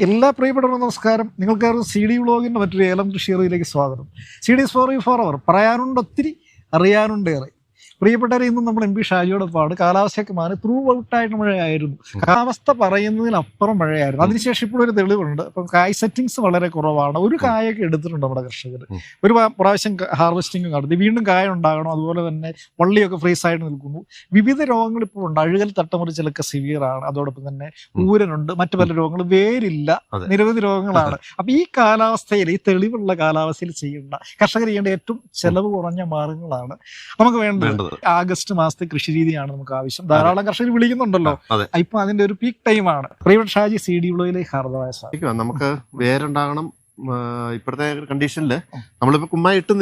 എല്ലാ പ്രിയപ്പെട്ടവരും നമസ്കാരം. നിങ്ങൾക്കാരും C D വ്ളോഗിന്റെ മറ്റൊരു ഏലം കൃഷിയറിയിലേക്ക് സ്വാഗതം. C D four four hour. പറയാനുണ്ട് ഒത്തിരി അറിയാനുണ്ട് ഏറെ. പ്രിയപ്പെട്ടവരെ ഇന്നും നമ്മൾ എം പി ഷാജിയോടൊപ്പമാണ് കാലാവസ്ഥയൊക്കെ മാറി. ത്രൂ ഔട്ടായിട്ട് മഴയായിരുന്നു. കാലാവസ്ഥ പറയുന്നതിനപ്പുറം മഴയായിരുന്നു. അതിനുശേഷം ഇപ്പോൾ ഒരു തെളിവുണ്ട്. അപ്പം കായ് സെറ്റിങ്സ് വളരെ കുറവാണ്. ഒരു കായൊക്കെ എടുത്തിട്ടുണ്ട് നമ്മുടെ കർഷകർ ഒരു പ്രാ- പ്രാവശ്യം ഹാർവെസ്റ്റിംഗ് നടത്തി. വീണ്ടും കായ ഉണ്ടാകണം. അതുപോലെ തന്നെ വള്ളിയൊക്കെ ഫ്രീസ് ആയിട്ട് നിൽക്കുന്നു. വിവിധ രോഗങ്ങൾ ഇപ്പോൾ ഉണ്ട്. അഴുകൽ തട്ടമുറിച്ചിലൊക്കെ സിവിയർ ആണ്. അതോടൊപ്പം തന്നെ. ഊരനുണ്ട്. മറ്റു പല രോഗങ്ങളും വേരില്ല. നിരവധി രോഗങ്ങളാണ്. അപ്പം ഈ കാലാവസ്ഥയിൽ ഈ തെളിവുള്ള കാലാവസ്ഥയിൽ ചെയ്യേണ്ട കർഷകർ ചെയ്യേണ്ട ഏറ്റവും ചെലവ് കുറഞ്ഞ മാർഗങ്ങളാണ് നമുക്ക് വേണ്ടത്. വേണ്ടത് ആഗസ്റ്റ് മാസത്തെ കൃഷി രീതിയാണ് നമുക്ക് ആവശ്യം. ധാരാളം കർഷകർ വിളിക്കുന്നുണ്ടല്ലോ. അതെ. ഇപ്പൊ അതിന്റെ ഒരു പീക്ക് ടൈമാണ് പ്രൈവറ്റ് ഷാജി സി ഡി ബ്ലോയിലേക്ക് ഹാർദമായ നമുക്ക് വേരുണ്ടാകണം ആ, ഇപ്പോഴത്തെ കണ്ടീഷനിൽ നമ്മളിപ്പോ കുമ്മായി ഇട്ട്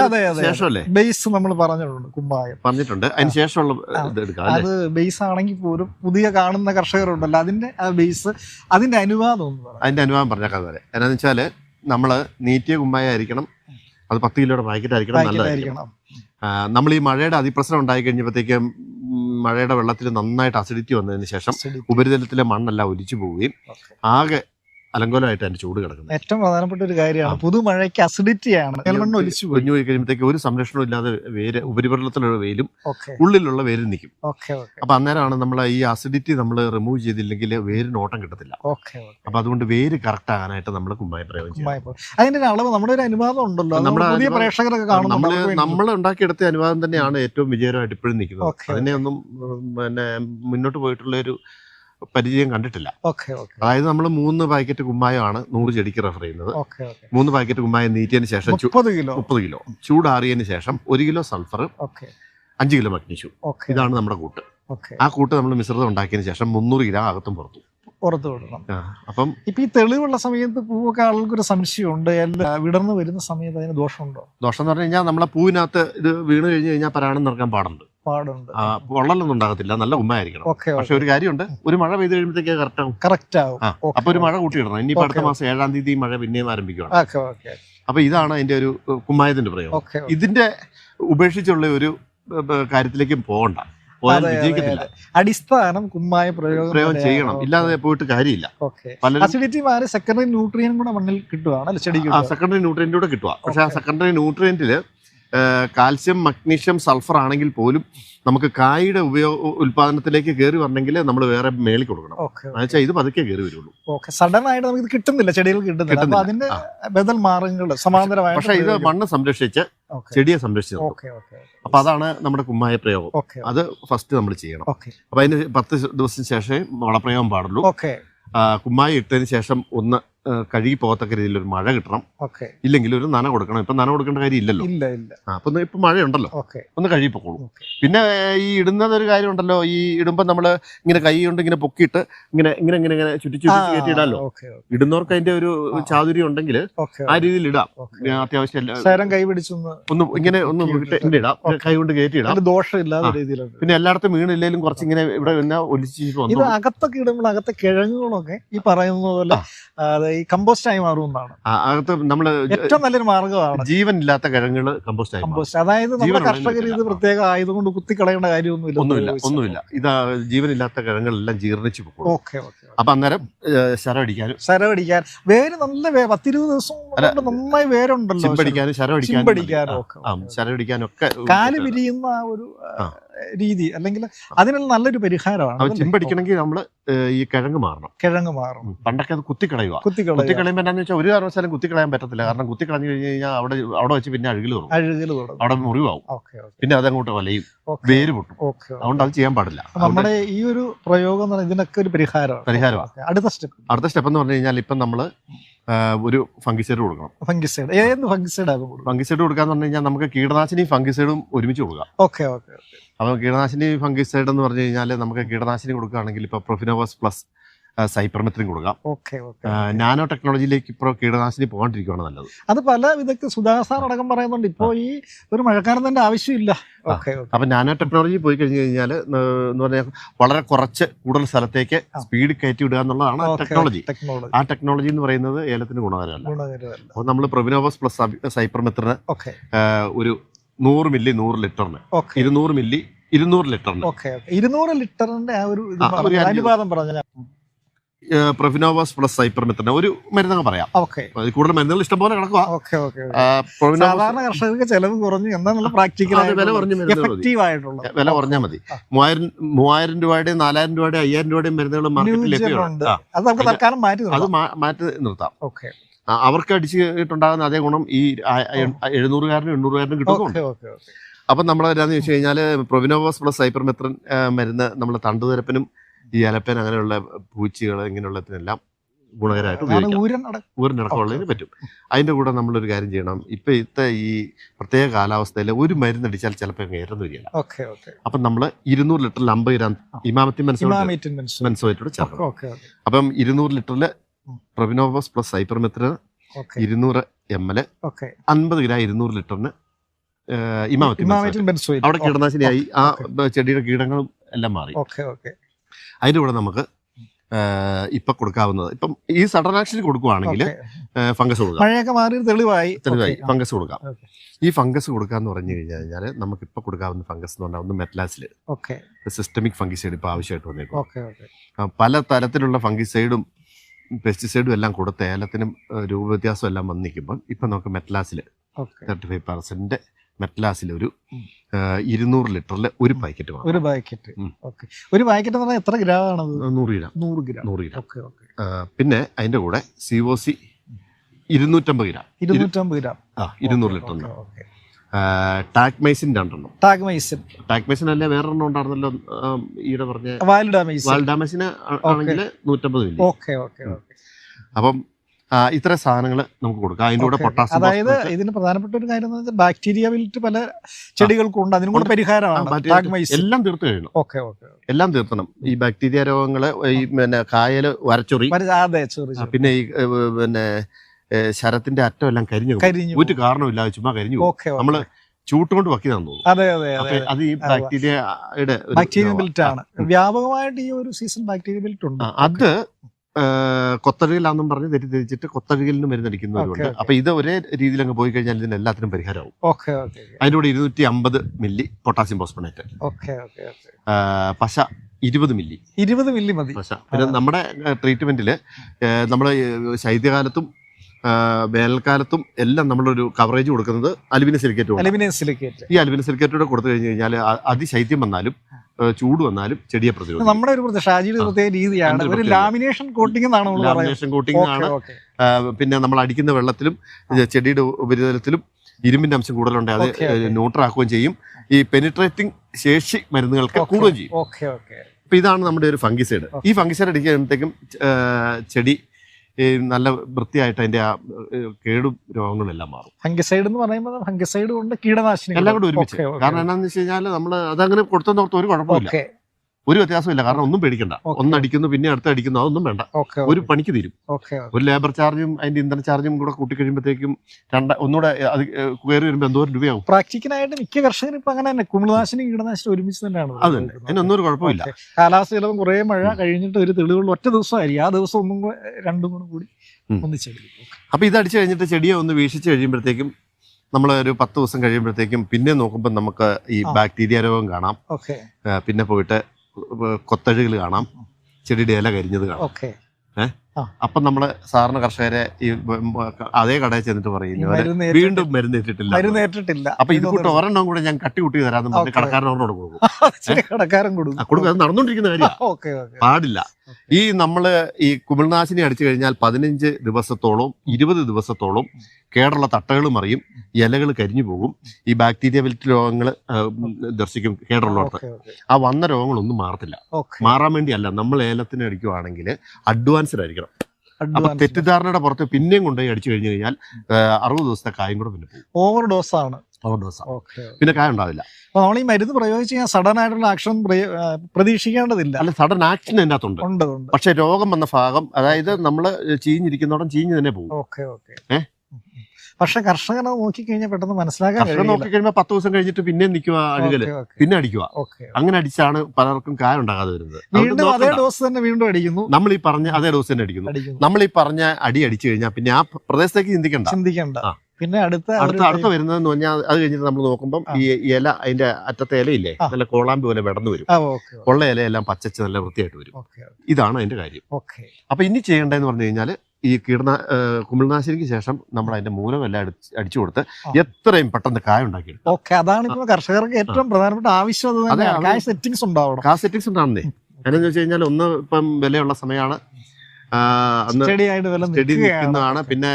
അതെ അതെ ശേഷമല്ലേ? ബേസ് നമ്മൾ പറഞ്ഞിട്ടുണ്ട് കുമ്പായം പറഞ്ഞിട്ടുണ്ട്. അതിന് ശേഷമുള്ള. ഇത് എടുക്കാം അല്ലേ? അത് ബേസ് ആണെങ്കിൽ പോലും പുതിയ കാണുന്ന കർഷകരുണ്ടല്ലോ. അതിന്റെ ആ ബേസ് അതിന്റെ അനുവാദം ഒന്ന് പറയാം അതിന്റെ അനുവാദം പറഞ്ഞേക്കാം വരെ എന്നാന്ന് വെച്ചാൽ നമ്മൾ നീറ്റിയ കുമ്മായ ആയിരിക്കണം. അത് പത്ത് കിലോയുടെ പാക്കറ്റ് ആയിരിക്കണം നല്ലതായിരിക്കണം. ആയിരിക്കണം. നമ്മൾ ഈ മഴയുടെ അതിപ്രസരം ഉണ്ടായി കഴിഞ്ഞപ്പോഴത്തേക്കും മഴയുടെ വെള്ളത്തിൽ നന്നായിട്ട് അസിഡിറ്റി വന്നതിന് ശേഷം ഉപരിതലത്തിലെ മണ്ണെല്ലാം ഒലിച്ചു പോവുകയും ആകെ അലങ്കോലമായിട്ട് അതിന്റെ ചൂട് കിടക്കുന്നത്. ഏറ്റവും പ്രധാനപ്പെട്ട ഒരു കാര്യമാണ് പുതുമഴയ്ക്ക് അസിഡിറ്റിയാണ് ആണ്. ഒലിച്ചു കുഞ്ഞു പോയി കഴിയുമ്പോഴത്തേക്ക് ഒരു സംരക്ഷണവും ഇല്ലാതെ വേര് ഉപരിപടലത്തിലുള്ള വെയിലും ഉള്ളിലുള്ള വേര് നിൽക്കും. അപ്പൊ അന്നേരമാണ് നമ്മൾ ഈ അസിഡിറ്റി നമ്മൾ റിമൂവ് ചെയ്തില്ലെങ്കിൽ വേരിന് ഓട്ടം കിട്ടത്തില്ല. അപ്പൊ അതുകൊണ്ട് വേര് കറക്റ്റ് ആകാനായിട്ട് നമ്മൾ കുമ്മായ പ്രയോഗം ചെയ്യും അതിന്റെ ഒരു അളവ് നമ്മുടെ ഒരു അനുവാദം ഉണ്ടല്ലോ. നമ്മുടെ പുതിയ കാണും പ്രേക്ഷകരൊക്കെ നമ്മൾ നമ്മൾ ഉണ്ടാക്കിയെടുത്ത അനുവാദം തന്നെയാണ് ഏറ്റവും വിജയകരമായിട്ട് ഇപ്പോഴും നിൽക്കുന്നത്. അതിനെ ഒന്നും പിന്നെ മുന്നോട്ട് പോയിട്ടുള്ള ഒരു പരിചയം കണ്ടിട്ടില്ല. അതായത് നമ്മൾ മൂന്ന് പാക്കറ്റ് കുമ്മായമാണ് നൂറ് ചെടിക്ക് റെഫർ ചെയ്യുന്നത്. മൂന്ന് പാക്കറ്റ് കുമ്മായം നീറ്റിയതിന് ശേഷം മുപ്പത് കിലോ? മുപ്പത് കിലോ. ചൂടാറിയതിന് ശേഷം ഒരു കിലോ സൾഫർ അഞ്ചു അഞ്ച് കിലോ മഗ്നീഷ്യം. ഇതാണ് നമ്മുടെ കൂട്ട്. ആ കൂട്ട് നമ്മൾ മിശ്രിതം ഉണ്ടാക്കിയതിന് ശേഷം മുന്നൂറ് കിലോ അകത്തും പുറത്തും. പുറത്ത് വിടണം. അപ്പം ഇപ്പൊ ഈ തെളിവുള്ള സമയത്ത് പൂവൊക്കെ ആളുകൾക്ക് ഒരു സംശയമുണ്ട്. എല്ലാ വിടർന്ന് വരുന്ന സമയത്ത് അതിന് ദോഷമുണ്ടോ? ദോഷം എന്ന് പറഞ്ഞു കഴിഞ്ഞാൽ നമ്മളെ പൂവിനകത്ത് ഇത് വീണ് കഴിഞ്ഞു കഴിഞ്ഞാൽ പരാണം നിറക്കാൻ പാടുണ്ട്. പാടുണ്ട്. ഉണ്ടാകത്തില്ല. നല്ല ഉമ്മയായിരിക്കണം. പക്ഷെ ഒരു കാര്യമുണ്ട്. ഒരു മഴ പെയ്ത് കഴിയുമ്പോഴത്തേക്ക് കറക്റ്റ് ആവും. കറക്റ്റ് ആവും അപ്പൊ ഒരു മഴ കൂട്ടിയിടണം ഇനിയിപ്പോ അടുത്ത മാസം ഏഴാം തീയതി മഴ പിന്നെയും ആരംഭിക്കുകയാണ് അപ്പൊ ഇതാണ് അതിന്റെ ഒരു കുമ്മായത്തിന്റെ പ്രയോഗം. ഇതിന്റെ ഉപേക്ഷിച്ചുള്ള ഒരു കാര്യത്തിലേക്കും പോകണ്ട. വിജയിക്കത്തില്ല. അടിസ്ഥാനം കുമ്മായ പ്രയോഗം പ്രയോഗം ചെയ്യണം. ഇല്ലാതെ പോയിട്ട് കാര്യമില്ല. അസിഡിറ്റി മാറി സെക്കൻഡറി ന്യൂട്രിയൻ കൂടെ മണ്ണിൽ കിട്ടുവാണ് അല്ല? ചെടിക്ക് സെക്കൻഡറി ന്യൂട്രിയൻ കൂടെ കിട്ടുക പക്ഷെ ആ സെക്കൻഡറി ന്യൂട്രിയന്റിൽ കാൽസ്യം മഗ്നീഷ്യം സൾഫർ ആണെങ്കിൽ പോലും നമുക്ക് കായുടെ ഉപയോഗ ഉൽപാദനത്തിലേക്ക് കയറി വരണമെങ്കിൽ നമ്മൾ വേറെ മേളിൽ കൊടുക്കണം. എന്നുവെച്ചാൽ ഇത് പതുക്കെ കയറി വരുള്ളൂ. ഓക്കെ. സഡൻ ആയിട്ട് നമുക്ക് ഇത് കിട്ടുന്നില്ല. ചെടികൾ കിട്ടുന്നില്ല. അതിന്റെ. ബദൽ മാർഗങ്ങൾ സമാന്തരമായി പക്ഷേ ഇത് മണ്ണ് സംരക്ഷിച്ച് ചെടിയെ സംരക്ഷിച്ചു അപ്പൊ അതാണ് നമ്മുടെ കുമ്മായ പ്രയോഗം. അത് ഫസ്റ്റ് നമ്മൾ ചെയ്യണം. ഓക്കെ. അപ്പൊ അതിന് പത്ത് ദിവസത്തിന് ശേഷമേ വളപ്രയോഗം പാടുള്ളൂ. കുമ്മായി ഇട്ടതിന് ശേഷം ഒന്ന് കഴുകി പോകത്തക്ക രീതിയിൽ ഒരു മഴ കിട്ടണം. ഓക്കെ. ഇല്ലെങ്കിൽ ഒരു നന കൊടുക്കണം. ഇപ്പൊ നന കൊടുക്കേണ്ട കാര്യം ഇല്ലല്ലോ ഇല്ല ഇല്ല. ആ, അപ്പൊ ഇപ്പൊ മഴയുണ്ടല്ലോ. ഓക്കെ. ഒന്ന് കഴുകി പൊക്കോളൂ പിന്നെ ഈ ഇടുന്നത് ഒരു കാര്യം ഉണ്ടല്ലോ ഈ ഇടുമ്പോൾ നമ്മൾ ഇങ്ങനെ കൈ കൊണ്ട് ഇങ്ങനെ പൊക്കിയിട്ട് ഇങ്ങനെ ഇങ്ങനെ ഇങ്ങനെ ഇങ്ങനെ ചുറ്റി ചുറ്റി കയറ്റി ഇടാലോ? ഇടുന്നവർക്ക് അതിന്റെ ഒരു. ചാതുര്യം ഉണ്ടെങ്കിൽ ആ രീതിയിൽ ഇടാം. അത്യാവശ്യം കൈ പിടിച്ചൊന്ന് ഒന്ന് ഇങ്ങനെ ഒന്ന് ഇടാം. കൈ കൊണ്ട് കയറ്റി ഇടാം. ദോഷമില്ലാത്ത രീതിയിലാണ്. പിന്നെ എല്ലായിടത്തും വീണില്ലെങ്കിലും കുറച്ച് ഇങ്ങനെ ഇവിടെ ഒലിച്ചു ഇത് അകത്തൊക്കെ ഇടുമ്പോൾ അകത്തെ കിഴങ്ങുകളൊക്കെ ഈ പറയുന്ന പോലെ ഈ കമ്പോസ്റ്റ് ആയി അകത്ത് നമ്മൾ ഏറ്റവും നല്ലൊരു മാർഗമാണ് ജീവൻ ഇല്ലാത്ത കിഴങ്ങുകൾ കമ്പോസ്റ്റ് ആയി മാറും. കമ്പോസ്റ്റ്. അതായത് നമ്മുടെ കർഷകർ ഇത് പ്രത്യേകം ആയതുകൊണ്ട് കുത്തിക്കളയേണ്ട കാര്യമൊന്നുമില്ല. ഒന്നുമില്ല ഒന്നുമില്ല. ഇതാ ജീവനില്ലാത്ത കിഴങ്ങുകളെല്ലാം ജീർണിച്ചു പോകും. ഓക്കെ ഓക്കെ അപ്പൊ അന്നേരം ഏഹ്, ശരം അടിക്കാനും. ശരവടിക്കാൻ വേര് നല്ല പത്തിരുപത് ദിവസം നന്നായി വേരുണ്ടല്ലോ ചിമ്പടിക്കാനും ശരം. അടിക്കാനും ചിമ്പടിക്കാനും മതി. ഒക്കെ. കാൽ വിരിയുന്ന ഒരു. രീതി അല്ലെങ്കിൽ അതിനുള്ള നല്ലൊരു പരിഹാരമാണ്? ചിമ്പടിക്കണമെങ്കിൽ നമ്മൾ ഈ കിഴങ്ങ് മാറണം. കിഴങ്ങ് മാറും. പണ്ടൊക്കെ അത് കുത്തിക്കളയുക. കുത്തിക്കളയുമ്പോൾ എന്താണെന്ന് വെച്ചാൽ ഒരു കാരണവശാലും കുത്തിക്കളയാൻ പറ്റത്തില്ല. കാരണം കുത്തിക്കളഞ്ഞു കഴിഞ്ഞ് കഴിഞ്ഞാൽ അവിടെ അവിടെ വെച്ച് പിന്നെ അഴുകിൽ തുടങ്ങും. അഴുകിൽ തുടങ്ങും. അവിടെ മുറിവാകും പിന്നെ അതങ്ങോട്ട് വലയും. വേര് പൊട്ടും. അതുകൊണ്ട് അത് ചെയ്യാൻ പാടില്ല. നമ്മുടെ ഈ ഒരു പ്രയോഗം ഇതിനൊക്കെ ഒരു പരിഹാരമാണ്. പരിഹാരമാണ് അടുത്ത സ്റ്റെപ്പ്. അടുത്ത സ്റ്റെപ്പ് എന്ന് പറഞ്ഞു കഴിഞ്ഞാൽ ഇപ്പം നമ്മൾ ഒരു ഫംഗിസൈഡ് കൊടുക്കണം. ഫംഗിസൈഡ് ഏത് ഫംഗിസൈഡ് ആകും? കൊടുക്കും ഫംഗിസൈഡ് കൊടുക്കാന്ന് പറഞ്ഞു കഴിഞ്ഞാൽ നമുക്ക് കീടനാശിനി ഫംഗിസൈഡും ഒരുമിച്ച് കൊടുക്കാം. ഓക്കെ ഓക്കെ അപ്പോൾ കീടനാശിനി ഫംഗിസൈഡ് എന്ന് പറഞ്ഞു കഴിഞ്ഞാൽ നമുക്ക് കീടനാശിനി കൊടുക്കുകയാണെങ്കിൽ ഇപ്പോൾ പ്രൊഫിനോവസ് പ്ലസ് സൈപ്പർമെത്രിൻ കൊടുക്കാം. ഓക്കെ ഓക്കെ നാനോ ടെക്നോളജിയിലേക്ക് ഇപ്പോൾ കീടനാശിനി പോകാണ്ടിരിക്കുകയാണ് നല്ലത്. അത് പല വിദഗ്ധ സുധാസാർ അടക്കം പറയുന്നുണ്ട്. ഇപ്പോൾ ഈ ഒരു മഴക്കാലം തന്നെ ആവശ്യമില്ല. അപ്പം നാനോ ടെക്നോളജി പോയി കഴിഞ്ഞു കഴിഞ്ഞാൽ എന്ന് പറഞ്ഞാൽ വളരെ കുറച്ച് കൂടുതൽ സ്ഥലത്തേക്ക് സ്പീഡ് കയറ്റി വിടുക എന്നുള്ളതാണ് ടെക്നോളജി. ആ ടെക്നോളജി എന്ന് പറയുന്നത് ഏലത്തിന് ഗുണകരമല്ല. അപ്പോൾ നമ്മൾ പ്രൊവിനോവസ് പ്ലസ് സൈപ്പർമെത്രിന് ഓക്കെ. ഒരു നൂറ് മില്ലി നൂറ് ലിറ്ററിന്. ഇരുന്നൂറ് മില്ലി ഇരുന്നൂറ് ലിറ്ററിന്. ഇരുന്നൂറ് ലിറ്ററിന്റെ ആ ഒരു അനുപാതം പറഞ്ഞ പ്രൊഫിനോവാസ് പ്ലസ് സൈപ്പർമെത്തന ഒരു മരുന്നങ്ങ് പറയാം. ഓക്കെ. കൂടുതൽ മരുന്നുകൾ ഇഷ്ടംപോലെ കിടക്കുക ഓക്കെ ഓക്കെ സാധാരണ കർഷകർക്ക് ചെലവ് കുറഞ്ഞു. എന്നുള്ള പ്രാക്ടിക്കൽ വില കുറഞ്ഞ ആയിട്ടുള്ള വില കുറഞ്ഞാൽ മതി. മൂവായിരം മൂവായിരം രൂപയുടെയും നാലായിരം രൂപയുടെയും അയ്യായിരം രൂപയുടെയും മരുന്നുകൾ മാർക്കറ്റിൽ ഉണ്ട് അത് നമുക്ക് തൽക്കാലം മാറ്റി അത് മാറ്റി നിർത്താം. ഓക്കെ. അവർക്ക് അടിച്ചിട്ടുണ്ടാകുന്ന അതേ ഗുണം ഈ എഴുന്നൂറുകാരനും എണ്ണൂറുകാരനും കിട്ടുന്നുണ്ട്. അപ്പം നമ്മൾ എന്താണെന്ന് വെച്ച് കഴിഞ്ഞാൽ പ്രൊവിനോവാസ് പ്ലസ് സൈപ്പർമെത്രൻ മരുന്ന് നമ്മൾ തണ്ടുതരപ്പനും ഈ അലപ്പൻ അങ്ങനെയുള്ള പൂച്ചകൾ ഇങ്ങനെയുള്ളതിനെല്ലാം ഗുണകരമായിട്ട് ഉപയോഗിക്കാം. ഊരൻ അടക്കം ഊരിനടക്കമുള്ളതിന് പറ്റും. അതിന്റെ കൂടെ നമ്മളൊരു കാര്യം ചെയ്യണം. ഇപ്പം ഇത്തെ ഈ പ്രത്യേക കാലാവസ്ഥയിൽ ഒരു മരുന്ന് അടിച്ചാൽ ചിലപ്പോൾ അങ്ങ് വരില്ല വരികയില്ല. Okay okay. അപ്പം നമ്മൾ ഇരുന്നൂറ് ലിറ്ററിൽ അമ്പത് ഗ്രാം ഇമാമത്തി മനസ്സിലായിട്ട് ചേർക്കും മനസ്സിലായി മെൻസോയിട്ടോട് ചേർക്കണം. അപ്പം ഇരുന്നൂറ് ലിറ്ററിൽ ഉം. പ്രൊവിനോവസ് പ്ലസ് സൈപ്രമെത്ര ഇരുന്നൂറ് എം എൽ ഓക്കെ. അൻപത് ഗ്രാം ഇരുന്നൂറ് ലിറ്ററിന് ഇമാമത്തി അവിടെ കീടനാശിനിയായി ആ. ചെടിയുടെ കീടങ്ങളും എല്ലാം മാറി. Okay okay. അതിന്റെ കൂടെ നമുക്ക് ഇപ്പൊ കൊടുക്കാവുന്നത്. ഇപ്പം ഈ സഡൻ ആക്ഷൻ കൊടുക്കുവാണെങ്കിൽ ഫംഗസ് കൊടുക്കാം. മഴയൊക്കെ മാറി തെളിവായി. തെളിവായി. ഫംഗസ് കൊടുക്കാം. ഈ ഫംഗസ് കൊടുക്കാന്ന് പറഞ്ഞു കഴിഞ്ഞാൽ നമുക്ക് ഇപ്പൊ കൊടുക്കാവുന്ന ഫംഗസ് എന്ന് പറഞ്ഞാൽ ഒന്ന് മെറ്റ്ലാസിൽ സിസ്റ്റമിക് ഫംഗിസൈഡ് ഇപ്പൊ ആവശ്യമായിട്ട് വന്നേക്കും പല തരത്തിലുള്ള ഫംഗിസൈഡും പെസ്റ്റിസൈഡും എല്ലാം കൊടുത്ത് ഏലത്തിനും രൂപവ്യത്യാസം എല്ലാം വന്നിരിക്കുമ്പോൾ ഇപ്പൊ നമുക്ക് മെറ്റ്ലാസിൽ തേർട്ടി ഫൈവ് പെർസെന്റ് മെറ്റ്ലാസിൽ ഒരു ഇരുന്നൂറ് ലിറ്ററിലെ ഒരു പാക്കറ്റ് ഒരു പാക്കറ്റ്. ഓക്കെ. ഒരു പാക്കറ്റ് എന്ന് പറഞ്ഞാൽ എത്ര ഗ്രാം ആണത് നൂറ് ഗ്രാം. നൂറ് ഗ്രാം. നൂറ് ഗ്രാം. Okay okay. പിന്നെ അതിന്റെ കൂടെ സി ഒ സി ഇരുന്നൂറ്റമ്പത് ഗ്രാം. ഇരുന്നൂറ്റമ്പത് ഗ്രാം. ആ ഇരുന്നൂറ് ലിറ്ററിന് ഓക്കെ ടാക്മൈസിൻ രണ്ടെണ്ണം. ടാക്മൈസിൻ ടാക്മൈസിൻ അല്ലേ വേറൊരെണ്ണം ഉണ്ടായിരുന്നല്ലോ ഈടെ പറഞ്ഞ വാൽഡാമസിന് ആണെങ്കിൽ നൂറ്റമ്പത് മില്ലി. Okay okay okay. അപ്പം ആ, ഇത്രയും സാധനങ്ങൾ നമുക്ക് കൊടുക്കാം. അതിന്റെ കൂടെ. പൊട്ടാസ്യം അതായത് ഇതിന് പ്രധാനപ്പെട്ട ഒരു കാര്യം എന്ന് വെച്ചാൽ ബാക്ടീരിയ വിൽറ്റ് പല ചെടികൾക്കും ഉണ്ട്. അതിനും കൂടെ പരിഹാരമാണ്. എല്ലാം തീർത്ത് കഴിയണം ഓക്കെ ഓക്കെ എല്ലാം തീർത്തണം. ഈ ബാക്ടീരിയ രോഗങ്ങൾ ഈ പിന്നെ കായൽ വരച്ചൊറി പിന്നെ ഈ പിന്നെ ശരത്തിന്റെ അറ്റം എല്ലാം കരിഞ്ഞു ഒരു കാരണമില്ലാതെ ചുമ്മാ കരിഞ്ഞു നമ്മൾ ചൂട്ടുകൊണ്ട് വക്കി തന്നു അതെ അതെ അതെ അത് ഈ ബാക്ടീരിയയുടെ ബാക്ടീരിയ ബിൽറ്റ് ആണ്. വ്യാപകമായിട്ട് ഈ ഒരു സീസൺ ബാക്ടീരിയ ബിൽറ്റ് ഉണ്ട്. അത് കൊത്തഴുകിലാന്നും പറഞ്ഞ് തെറ്റിദ്ധരിച്ചിട്ട് കൊത്തഴുകലിന് മരുന്നടിക്കുന്നവരുണ്ട്. അപ്പൊ ഇത് ഒരേ രീതിയിൽ അങ്ങ് പോയി കഴിഞ്ഞാൽ ഇതിന് എല്ലാത്തിനും പരിഹാരമാവും. അതിന്റെ കൂടെ ഇരുന്നൂറ്റി അമ്പത് മില്ലി പൊട്ടാസ്യം ഓക്കെ പശ ഇരുപത് മില്ലി. ഇരുപത് മില്ലി മതി. പശ. പിന്നെ നമ്മുടെ ട്രീറ്റ്മെന്റിൽ നമ്മൾ ശൈത്യകാലത്തും വേനൽക്കാലത്തും എല്ലാം നമ്മളൊരു കവറേജ് കൊടുക്കുന്നത് അലുമിനിയം സിലിക്കേറ്റ് അലുമിനിയം സിലിക്കേറ്റ് ഈ അലുമിനിയം സിലിക്കേറ്റൂടെ കൊടുത്തു കഴിഞ്ഞു കഴിഞ്ഞാൽ അതിശൈത്യം വന്നാലും ചൂട് വന്നാലും ചെടിയെ പ്രതിരോധം നമ്മുടെ ഒരു പ്രത്യേക ഷാജിയുടെ പ്രത്യേക രീതിയാണ്. ഒരു ലാമിനേഷൻ കോട്ടിംഗ് എന്നാണ് ലാമിനേഷൻ കോട്ടിംഗ് ആണ്. പിന്നെ നമ്മൾ അടിക്കുന്ന വെള്ളത്തിലും ചെടിയുടെ ഉപരിതലത്തിലും ഇരുമ്പിന്റെ അംശം കൂടുതലുണ്ട്. അത് നോട്ടറാക്കുകയും. ന്യൂട്രാക്കുകയും ചെയ്യും. ഈ പെനിട്രേറ്റിംഗ് ശേഷി മരുന്നുകൾക്ക് കൂടുകയും ചെയ്യും. അപ്പൊ ഇതാണ് നമ്മുടെ ഒരു ഫംഗിസൈഡ് ഈ ഫംഗിസൈഡ് അടിക്കുമ്പോഴത്തേക്കും ചെടി ഈ നല്ല വൃത്തിയായിട്ട് അതിന്റെ ആ കേടും രോഗങ്ങളെല്ലാം മാറും. ഫംഗിസൈഡ് എന്ന് പറയുമ്പോൾ ഹംഗസൈഡ് കൊണ്ട് കീടനാശിനി എല്ലാം കൂടെ ഒരുമിച്ച്. കാരണം എന്താണെന്ന് വെച്ച് കഴിഞ്ഞാൽ നമ്മൾ അതങ്ങനെ കൊടുത്തോർത്ത് ഒരു കുഴപ്പമില്ല ഒരു വ്യത്യാസമില്ല കാരണം ഒന്നും പേടിക്കണ്ട. ഒന്നടിക്കുന്നു പിന്നെ അടുത്ത് അടിക്കുന്നു അതൊന്നും വേണ്ട. ഒരു പണിക്ക് തീരും. ഒരു ലേബർ ചാർജും അതിന്റെ ഇന്ധന ചാർജും കൂടെ കൂട്ടി കഴിയുമ്പോഴത്തേക്കും രണ്ട ഒന്നുകൂടെ അത് കയറി വരുമ്പോൾ എന്തോരം രൂപയാവും. പ്രാക്ടിക്കലായിട്ട് മിക്ക കർഷകരും ഇപ്പൊ അങ്ങനെ തന്നെ. കുമിളനാശിനി കീടനാശിനി ഒരുമിച്ച് തന്നെയാണ്. അത് തന്നെ. അതിനൊന്നും കുഴപ്പമില്ല. കാലാവസ്ഥ ചിലപ്പോൾ കുറേ മഴ കഴിഞ്ഞിട്ട് ഒരു തെളിവുള്ള ഒറ്റ ദിവസമായിരിക്കും. ആ ദിവസം ഒന്നും കൂടെ രണ്ടും കൂടെ കൂടി. ഒന്നിച്ചെടുക്കും അപ്പൊ ഇത് അടിച്ചു കഴിഞ്ഞിട്ട് ചെടിയെ ഒന്ന് വീക്ഷിച്ച് കഴിയുമ്പോഴത്തേക്കും നമ്മൾ ഒരു പത്ത് ദിവസം കഴിയുമ്പോഴത്തേക്കും പിന്നെ നോക്കുമ്പോൾ നമുക്ക് ഈ. ബാക്ടീരിയ രോഗം കാണാം. പിന്നെ പോയിട്ട് കൊത്തഴുകൾ കാണാം. ചെടിയുടെ ഇല കരിഞ്ഞത് കാണാം. ഓക്കെ. അപ്പം നമ്മൾ സാറിന് കർഷകരെ ഈ അതേ കടയിൽ ചെന്നിട്ട് പറയുന്നു "ഇവരെ മരുന്ന് വീണ്ടും മരുന്ന് ഇട്ടിട്ടില്ല മരുന്ന് ഏറ്റിട്ടില്ല അപ്പൊ ഇത് കൂട്ട് ഒരെണ്ണം കൂടെ ഞാൻ കട്ടി കുട്ടി തരാമെന്ന് പറഞ്ഞ്. കടക്കാരനോട് കൊടുക്കും. കടക്കാരൻ കൊടുക്കും. കൊടുക്കും. അത് നടന്നുകൊണ്ടിരിക്കുന്ന ഓക്കെ. പാടില്ല. ഈ നമ്മൾ ഈ കുമിൾനാശിനി അടിച്ചു കഴിഞ്ഞാൽ പതിനഞ്ച് ദിവസത്തോളം ഇരുപത് ദിവസത്തോളം കേടുള്ള തട്ടകൾ മറിയും ഇലകൾ കരിഞ്ഞു പോകും. ഈ ബാക്ടീരിയ വെൽറ്റ് രോഗങ്ങൾ ദർശിക്കും കേടുള്ളവർക്ക് ആ വന്ന രോഗങ്ങളൊന്നും മാറത്തില്ല. മാറാൻ വേണ്ടിയല്ല നമ്മൾ ഏലത്തിന് അടിക്കുവാണെങ്കിൽ അഡ്വാൻസ്ഡ് ആയിരിക്കണം. അപ്പൊ തെറ്റിദ്ധാരണയുടെ പുറത്ത് പിന്നെയും കൊണ്ടുപോയി അടിച്ചു കഴിഞ്ഞു കഴിഞ്ഞാൽ അറുപത് ദിവസത്തെ കായും കൂടെ പിന്നെ ഓവർ ഡോസ് ആണ്. ഓവർ ഡോസ് പിന്നെ കായ ഉണ്ടാവില്ല. അപ്പൊ നമ്മൾ ഈ മരുന്ന് പ്രയോഗിച്ച് കഴിഞ്ഞാൽ സഡൻ ആയിട്ടുള്ള ആക്ഷൻ പ്രതീക്ഷിക്കേണ്ടതില്ല. അല്ല സഡൻ ആക്ഷൻ അതിനകത്തുണ്ട് ഉണ്ട് പക്ഷെ രോഗം വന്ന ഭാഗം അതായത് നമ്മൾ ചീഞ്ഞിരിക്കുന്നോടം ചീഞ്ഞ് തന്നെ പോകും. ഓക്കെ ഓക്കെ ഏ? പക്ഷെ കർഷകനെ നോക്കിക്കഴിഞ്ഞാൽ പെട്ടെന്ന് മനസ്സിലാക്കാൻ കർഷകൻ നോക്കി കഴിയുമ്പോൾ പത്ത് ദിവസം കഴിഞ്ഞിട്ട് പിന്നെ നിൽക്കുക അഴുകൽ. പിന്നെ അടിക്കുക. അങ്ങനെ അടിച്ചാണ് പലർക്കും കായ ഉണ്ടാകാതെ വരുന്നത് വീണ്ടും അതേ. ഡോസ് തന്നെ വീണ്ടും അടിക്കുന്നു. നമ്മൾ ഈ പറഞ്ഞ അതേ ഡോസ് തന്നെ അടിക്കുന്നു. നമ്മൾ ഈ പറഞ്ഞ അടി അടിച്ചു കഴിഞ്ഞാൽ പിന്നെ ആ പ്രദേശത്തേക്ക് ചിന്തിക്കണ്ട. ചിന്തിക്കണ്ട. പിന്നെ അടുത്ത അടുത്ത അടുത്ത വരുന്നതെന്ന് പറഞ്ഞാൽ അത് കഴിഞ്ഞിട്ട് നമ്മൾ നോക്കുമ്പോൾ ഈ ഇല അതിന്റെ അറ്റത്തെ ഇലയില്ലേ. നല്ല കോളാമ്പി പോലെ വിടന്നു വരും. ഉള്ള ഇലയെല്ലാം പച്ചച്ച് നല്ല വൃത്തിയായിട്ട് വരും. ഇതാണ് അതിന്റെ കാര്യം. ഓക്കെ. അപ്പൊ ഇനി ചെയ്യേണ്ടതെന്ന് പറഞ്ഞു കഴിഞ്ഞാൽ ഈ കീടനാ കുമിൾനാശിനിക്ക് ശേഷം നമ്മൾ അതിന്റെ മൂലമെല്ലാം അടിച്ച് അടിച്ചു കൊടുത്ത് എത്രയും പെട്ടെന്ന് കായ ഉണ്ടാക്കി ഓക്കെ അതാണ് ഇപ്പൊ കർഷകർക്ക് ഏറ്റവും പ്രധാനപ്പെട്ട ആവശ്യം കായ സെറ്റിങ്സ് ഉണ്ടാവണം. കാ സെറ്റിങ്സ് ഉണ്ടാകുന്നേ അതിനെന്ന് വെച്ച് കഴിഞ്ഞാൽ ഒന്ന് ഇപ്പം വിലയുള്ള സമയമാണ്. അന്ന് സ്റ്റഡി നിൽക്കുന്നതാണ്. പിന്നെ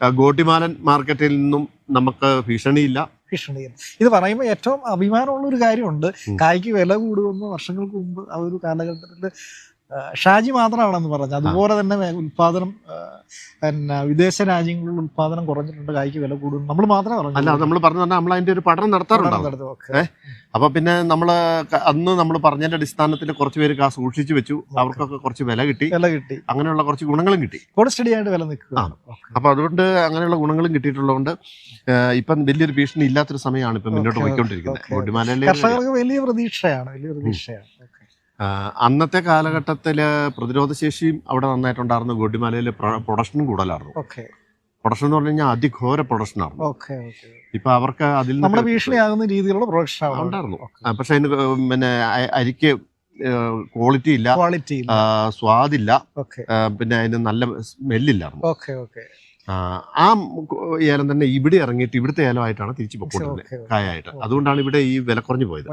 ഗോട്ടിമാലൻ മാർക്കറ്റിൽ നിന്നും നമുക്ക് ഭീഷണിയില്ല. ഭീഷണി ഇത് പറയുമ്പോൾ ഏറ്റവും അഭിമാനമുള്ള ഒരു കാര്യമുണ്ട്. കായ്ക്ക് വില കൂടുമെന്ന് വർഷങ്ങൾക്ക് മുമ്പ് ആ ഒരു കാലഘട്ടത്തിൽ ഷാജി മാത്രമാണെന്ന് പറഞ്ഞു അതുപോലെ തന്നെ ഉത്പാദനം ഉൽപാദനം പിന്നെ വിദേശ രാജ്യങ്ങളിൽ ഉൽപാദനം കുറഞ്ഞിട്ടുണ്ട് കായ്ക്ക് വില കൂടും നമ്മൾ മാത്രമേ പറഞ്ഞു അല്ല നമ്മൾ പറഞ്ഞു പറഞ്ഞാൽ നമ്മൾ അതിന്റെ ഒരു പഠനം നടത്താറുണ്ട്? ഓക്കെ. അപ്പൊ പിന്നെ നമ്മൾ അന്ന് നമ്മൾ പറഞ്ഞതിന്റെ അടിസ്ഥാനത്തിൽ കുറച്ച് പേര് കാ സൂക്ഷിച്ചു വെച്ചു. അവർക്കൊക്കെ കുറച്ച് വില കിട്ടി. വില കിട്ടി. അങ്ങനെയുള്ള കുറച്ച് ഗുണങ്ങളും കിട്ടി. കൂടെ സ്റ്റഡി ആയിട്ട് വില നിൽക്കുക. അപ്പൊ അതുകൊണ്ട് അങ്ങനെയുള്ള ഗുണങ്ങളും കിട്ടിയിട്ടുള്ളതുകൊണ്ട് കൊണ്ട് ഇപ്പം വലിയൊരു ഭീഷണി ഇല്ലാത്തൊരു സമയമാണ് ഇപ്പം മുന്നോട്ട് പോയിക്കൊണ്ടിരിക്കുന്നത്. കർഷകർക്ക് വലിയ പ്രതീക്ഷയാണ് വലിയ പ്രതീക്ഷയാണ്. അന്നത്തെ കാലഘട്ടത്തിൽ പ്രതിരോധശേഷിയും അവിടെ നന്നായിട്ടുണ്ടായിരുന്നു. ഗോഡിമലയിൽ പ്രൊഡക്ഷനും കൂടുതലായിരുന്നു. ഓക്കെ. പ്രൊഡക്ഷൻ എന്ന് പറഞ്ഞു കഴിഞ്ഞാൽ അതിഘോര ഓക്കെ ഇപ്പൊ അവർക്ക് അതിൽ നമ്മുടെ ഭീഷണിയാകുന്ന രീതിയിലുള്ള പ്രൊഡക്ഷൻ ഉണ്ടായിരുന്നു. പക്ഷെ അതിന് പിന്നെ അരിക്ക് ക്വാളിറ്റി ഇല്ല. ക്വാളിറ്റി സ്വാദില്ല. പിന്നെ അതിന് നല്ല സ്മെല്ലില്ലായിരുന്നു. Okay okay. ആ, ഏലം തന്നെ ഇവിടെ ഇറങ്ങിയിട്ട് ഇവിടുത്തെ ഏലമായിട്ടാണ് തിരിച്ചു പൊക്കോണ്ടിരുന്നത് കായായിട്ട്. അതുകൊണ്ടാണ് ഇവിടെ ഈ വില കുറഞ്ഞു പോയത്.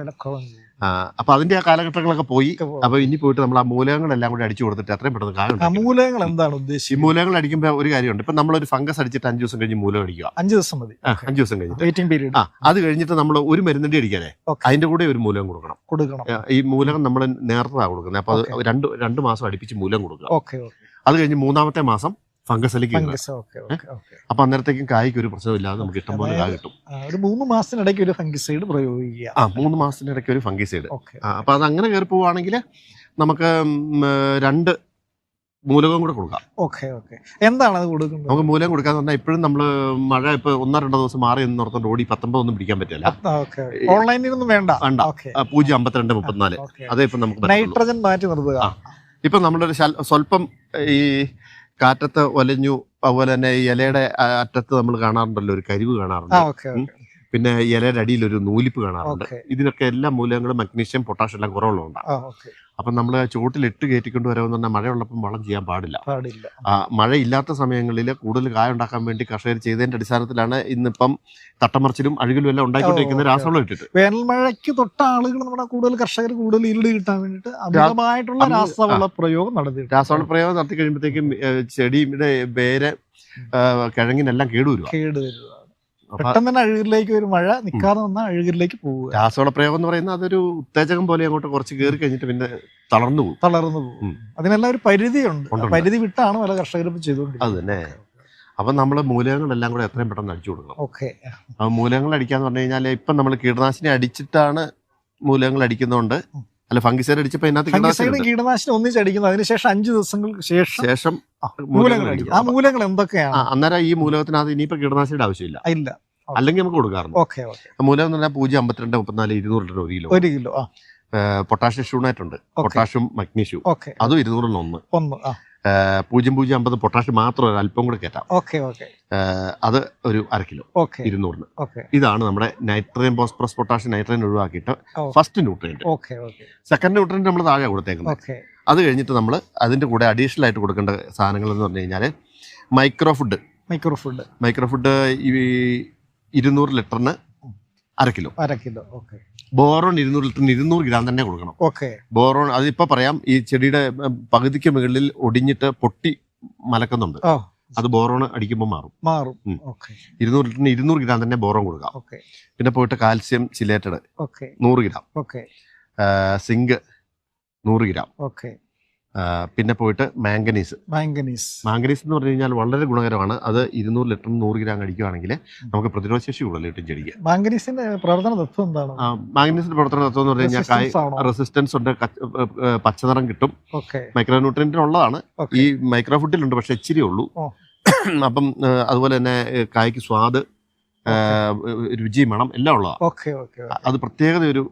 അപ്പൊ അതിന്റെ ആ കാലഘട്ടങ്ങളൊക്കെ പോയി. അപ്പൊ ഇനി പോയിട്ട് നമ്മൾ ആ മൂലകങ്ങളെല്ലാം കൂടി അടിച്ചു കൊടുത്തിട്ട് അത്രയും പെട്ടെന്ന് കായ മൂലകങ്ങൾ എന്താണ് ഉദ്ദേശിച്ചത്? മൂലകങ്ങൾ അടിക്കുമ്പോൾ ഒരു കാര്യമുണ്ട്. ഇപ്പൊ നമ്മളൊരു ഫംഗസ് അടിച്ചിട്ട് അഞ്ചു ദിവസം കഴിഞ്ഞ് മൂലം അടിക്കുക. അഞ്ചു ദിവസം മതി. അഞ്ചു ദിവസം കഴിഞ്ഞിട്ട്. Waiting period. ആ അത് കഴിഞ്ഞിട്ട് നമ്മൾ ഒരു മരുന്നിന്റെ അടിക്കാനേ അതിന്റെ കൂടെ ഒരു മൂലകം കൊടുക്കണം. കൊടുക്കണം. ഈ മൂലകം നമ്മൾ നേരത്തെ കൊടുക്കുന്നത്. അപ്പൊ അത്. രണ്ട് രണ്ട് മാസം അടിപ്പിച്ച് മൂലം കൊടുക്കുക. അത് കഴിഞ്ഞ് മൂന്നാമത്തെ മാസം ഫംഗസ് ഓക്കെ അപ്പൊ അന്നേരത്തേക്കും കായ്ക്ക് ഒരു പ്രശ്നമില്ലാതെ നമുക്ക് ഇഷ്ടം പോലെ കായ കിട്ടും ഒരു മൂന്ന് മാസത്തിനിടയ്ക്ക് ഒരു ഫംഗിസൈഡ് പ്രയോഗിക്കുക. ആ മൂന്ന് മാസത്തിനിടയ്ക്ക് ഒരു ഫംഗിസൈഡ്. അപ്പൊ അത് അങ്ങനെ കയറി പോവുകയാണെങ്കിൽ നമുക്ക് രണ്ട് മൂലകം കൂടെ കൊടുക്കാം. Okay okay. എന്താണ് അത് കൊടുക്കുന്നത്? നമുക്ക് മൂലം കൊടുക്കാന്ന് പറഞ്ഞാൽ ഇപ്പോഴും നമ്മൾ മഴ ഇപ്പൊ ഒന്നോ രണ്ടോ ദിവസം മാറി എന്ന് ഓർത്തോണ്ട് ഓടി പത്തൊമ്പത് ഒന്നും പിടിക്കാൻ പറ്റില്ല. ഓൺലൈനിൽ ഒന്നും വേണ്ട? വേണ്ട. പൂജ്യം അമ്പത്തിരണ്ട് മുപ്പത്തിനാല്. അതേ ഇപ്പൊ നമുക്ക് നൈട്രജൻ മാറ്റി നിർത്തുക. ഇപ്പൊ നമ്മുടെ സ്വല്പം ഈ കാറ്റത്ത് ഒലഞ്ഞു അതുപോലെ തന്നെ ഈ ഇലയുടെ അറ്റത്ത് നമ്മൾ കാണാറുണ്ടല്ലോ ഒരു കരിവ് കാണാറുണ്ട്. പിന്നെ ഇലയുടെ അടിയിൽ ഒരു നൂലിപ്പ് കാണാറുണ്ട്. ഇതിനൊക്കെ എല്ലാ മൂലകങ്ങളും മഗ്നീഷ്യം പൊട്ടാഷ്യം എല്ലാം കുറവുള്ളതുകൊണ്ട്. ആ അപ്പം നമ്മൾ ചുവട്ടിൽ ഇട്ട് കയറ്റിക്കൊണ്ട് വരാമെന്ന് പറഞ്ഞാൽ മഴയുള്ളപ്പം വളം ചെയ്യാൻ പാടില്ല. മഴയില്ലാത്ത സമയങ്ങളിൽ കൂടുതൽ കായ ഉണ്ടാക്കാൻ വേണ്ടി കർഷകർ ചെയ്തതിന്റെ അടിസ്ഥാനത്തിലാണ് ഇന്നിപ്പം തട്ടമറിച്ചിലും അഴുകലും എല്ലാം ഉണ്ടായിക്കൊണ്ടിരിക്കുന്ന. രാസവളം ഇട്ടിട്ട്. വേനൽ മഴയ്ക്ക് തൊട്ട ആളുകൾ നമ്മുടെ കൂടുതൽ കർഷകർ കൂടുതൽ ഈൽഡ് കിട്ടാൻ വേണ്ടിയിട്ട് അമിതമായിട്ടുള്ള അമിത- രാസവള പ്രയോഗം നടത്തി രാസവള പ്രയോഗം നടത്തി കഴിയുമ്പോഴത്തേക്കും ചെടിയുടെ വേര് കിഴങ്ങിനെല്ലാം കേടുവരും കേട് വരുക അപ്പൊ പെട്ടെന്ന് തന്നെ അഴുകിലേക്ക് ഒരു മഴ നിൽക്കാതെ വന്നാൽ അഴുകിലേക്ക് പോവുക. രാസവള പ്രയോഗം എന്ന് പറയുന്നത് അതൊരു ഉത്തേജകം പോലെ അങ്ങോട്ട് കുറച്ച് കയറി കഴിഞ്ഞിട്ട് പിന്നെ തളർന്നു പോകും. തളർന്നു പോകും. അതിനെല്ലാം ഒരു പരിധിയുണ്ട്. പരിധി വിട്ടാണ് പല കർഷകരും അത് ചെയ്തുകൊണ്ടിരിക്കുന്നത്. തന്നെ. അപ്പം നമ്മൾ മൂലകങ്ങളെല്ലാം കൂടെ എത്രയും പെട്ടെന്ന് അടിച്ചു കൊടുക്കണം. ഓക്കെ. മൂലകങ്ങൾ അടിക്കാന്ന് പറഞ്ഞു കഴിഞ്ഞാൽ ഇപ്പം നമ്മൾ കീടനാശിനി അടിച്ചിട്ടാണ് മൂലകങ്ങൾ അടിക്കുന്നുണ്ട് ഉം. അല്ല ഫംഗിസൈഡ് അടിച്ചപ്പോൾ ഇതിനകത്ത് ഫംഗിസൈഡ് കീടനാശിനി ഒന്നിച്ചടിക്കുന്നു അതിനുശേഷം അഞ്ച് ദിവസങ്ങൾക്ക് ശേഷം ശേഷം മൂലങ്ങൾ ആ മൂലങ്ങൾ എന്തൊക്കെയാണ്? അന്നേരം ഈ മൂലകത്തിനകത്ത് ഇനിയിപ്പോൾ കീടനാശിനിയുടെ ആവശ്യമില്ല. ഇല്ല. അല്ലെങ്കിൽ നമുക്ക് കൊടുക്കാറുണ്ട്. Okay okay. മൂലകം എന്ന് പറഞ്ഞാൽ പൂജ്യം അമ്പത്തിരണ്ട് മുപ്പത്തിനാല് ഇരുന്നൂറ് ലിറ്റർ ഒരു കിലോ. ഒരു കിലോ ആ. പൊട്ടാഷ്യം ഷൂണായിട്ടുണ്ട്. Potassium magnesium. അതും ഇരുന്നൂറിന് ഒന്ന് ഒന്ന് പൂജ്യം പൂജ്യം അമ്പത് പൊട്ടാഷ് മാത്രം ഒരു അല്പം കൂടെ കയറ്റാം ഓക്കെ ഓക്കെ. അത് ഒരു അര കിലോ ഓക്കെ. ഇരുന്നൂറിന്. ഓക്കെ. ഇതാണ് നമ്മുടെ നൈട്രജൻ ഫോസ്ഫറസ് പൊട്ടാഷ് നൈട്രജൻ ഒഴിവാക്കിയിട്ട് first nutrient okay okay. Second nutrient നമ്മൾ താഴെ കൊടുത്തേക്കുന്നത്. അത് കഴിഞ്ഞിട്ട് നമ്മൾ അതിന്റെ കൂടെ അഡീഷണൽ ആയിട്ട് കൊടുക്കേണ്ട സാധനങ്ങൾ എന്ന് പറഞ്ഞു കഴിഞ്ഞാൽ micro food micro food micro food ഈ ഇരുന്നൂറ് ലിറ്ററിന് അര കിലോ. അര കിലോ ഓക്കെ. ബോറോൺ ഇരുന്നൂറ് ലിറ്ററിന് ഇരുന്നൂറ് ഗ്രാം തന്നെ കൊടുക്കണം. ഓക്കെ. ബോറോൺ അതിപ്പോ പറയാം ഈ ചെടിയുടെ പകുതിക്ക് മുകളിൽ ഒടിഞ്ഞിട്ട് പൊട്ടി മലക്കുന്നുണ്ട്. അത് ബോറോൺ അടിക്കുമ്പോൾ മാറും. മാറും. ഇരുന്നൂറ് ലിറ്ററിന് ഇരുന്നൂറ് ഗ്രാം തന്നെ ബോറോൺ കൊടുക്കാം. ഓക്കെ. പിന്നെ പോയിട്ട് കാൽസ്യം ചിലേറ്റഡ് ഓക്കെ. നൂറ് ഗ്രാം. ഓക്കെ. സിങ്ക് നൂറ് ഗ്രാം. പിന്നെ പോയിട്ട് മാംഗനീസ്. മാംഗനീസ്. മാംഗനീസ് എന്ന് പറഞ്ഞു കഴിഞ്ഞാൽ വളരെ ഗുണകരമാണ്. അത് ഇരുന്നൂറ് ലിറ്റർ നൂറ് ഗ്രാം കഴിക്കുകയാണെങ്കിൽ നമുക്ക് പ്രതിരോധ ശേഷി കൂടുതൽ കിട്ടും ചെടിക്ക്. മാംഗനീസിന്റെ പ്രവർത്തന തത്വം എന്താണ്? മാംഗനീസിന്റെ പ്രവർത്തന തത്വം എന്ന് പറഞ്ഞു കഴിഞ്ഞാൽ റെസിസ്റ്റൻസ് ഉണ്ട് പച്ചനിറം കിട്ടും. മൈക്രോ ന്യൂട്രിയന്റിന് ഉള്ളതാണ്. ഈ മൈക്രോ ഫുഡിലുണ്ട് പക്ഷെ ഇച്ചിരി ഉള്ളൂ. അപ്പം അതുപോലെ തന്നെ കായ്ക്ക് സ്വാദ് രുചി മണം എല്ലാം ഉള്ളതാണ്. അത് പ്രത്യേകത ഒരു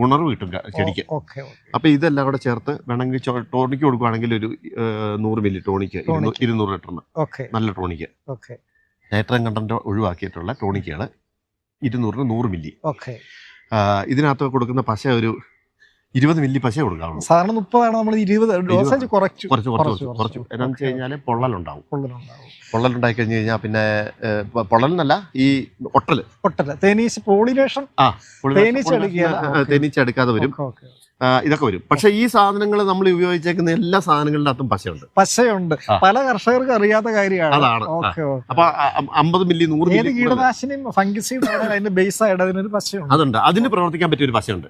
ഗുണർവ് കിട്ടും ചെടിക്ക്. ഓക്കെ അപ്പൊ ഇതെല്ലാം കൂടെ ചേർത്ത് വേണമെങ്കിൽ ടോണിക്ക് കൊടുക്കുവാണെങ്കിൽ ഒരു നൂറ് മില്ലി ടോണിക്ക് ഇരുന്നൂ- ടോണിക്ക്. ഇരുന്നൂറ് ലിറ്ററിന്. നല്ല ടോണിക്ക്. നൈട്രൻ കണ്ടന്റ് ഒഴിവാക്കിയിട്ടുള്ള ടോണിക്കുകൾ ഇരുന്നൂറിന് നൂറ് മില്ലി. ഇതിനകത്ത് കൊടുക്കുന്ന പശ ഒരു ഇരുപത് മില്ലി പശ കൊടുക്കാവുള്ളൂ സാധാരണ മുപ്പതാണ് നമ്മൾ ഇരുപത് ഡോസേജ് കുറച്ചു. കുറച്ച് കുറച്ച് കുറച്ച്. എന്നാന്ന് വെച്ച്. കഴിഞ്ഞാൽ പൊള്ളലുണ്ടാവും. പൊള്ളലുണ്ടായി കഴിഞ്ഞ് കഴിഞ്ഞാൽ പിന്നെ പൊള്ളലെന്നല്ല ഈ ഒട്ടൽ ഒട്ടൽ തേനീച്ച പോളിനേഷൻ. ആ തേനീച്ച പൊള്ളൽ, ഓക്കേ. വരും ഇതൊക്കെ വരും. പക്ഷെ ഈ സാധനങ്ങൾ നമ്മൾ ഉപയോഗിച്ചേക്കുന്ന എല്ലാ സാധനങ്ങളുടെ അകത്തും പശയുണ്ട്. പശയുണ്ട്. പല കർഷകർക്ക് അറിയാത്ത കാര്യമാണ്. അതാണ്. അപ്പൊ അമ്പത് മില്ലി നൂറ് ഏത്. കീടനാശിനിയും അതിന്റെ ബേസ് ആയിട്ട് അതിനൊരു പശയുണ്ട്. അതുണ്ട്. അതിന് പ്രവർത്തിക്കാൻ പറ്റിയ ഒരു പശയുണ്ട്.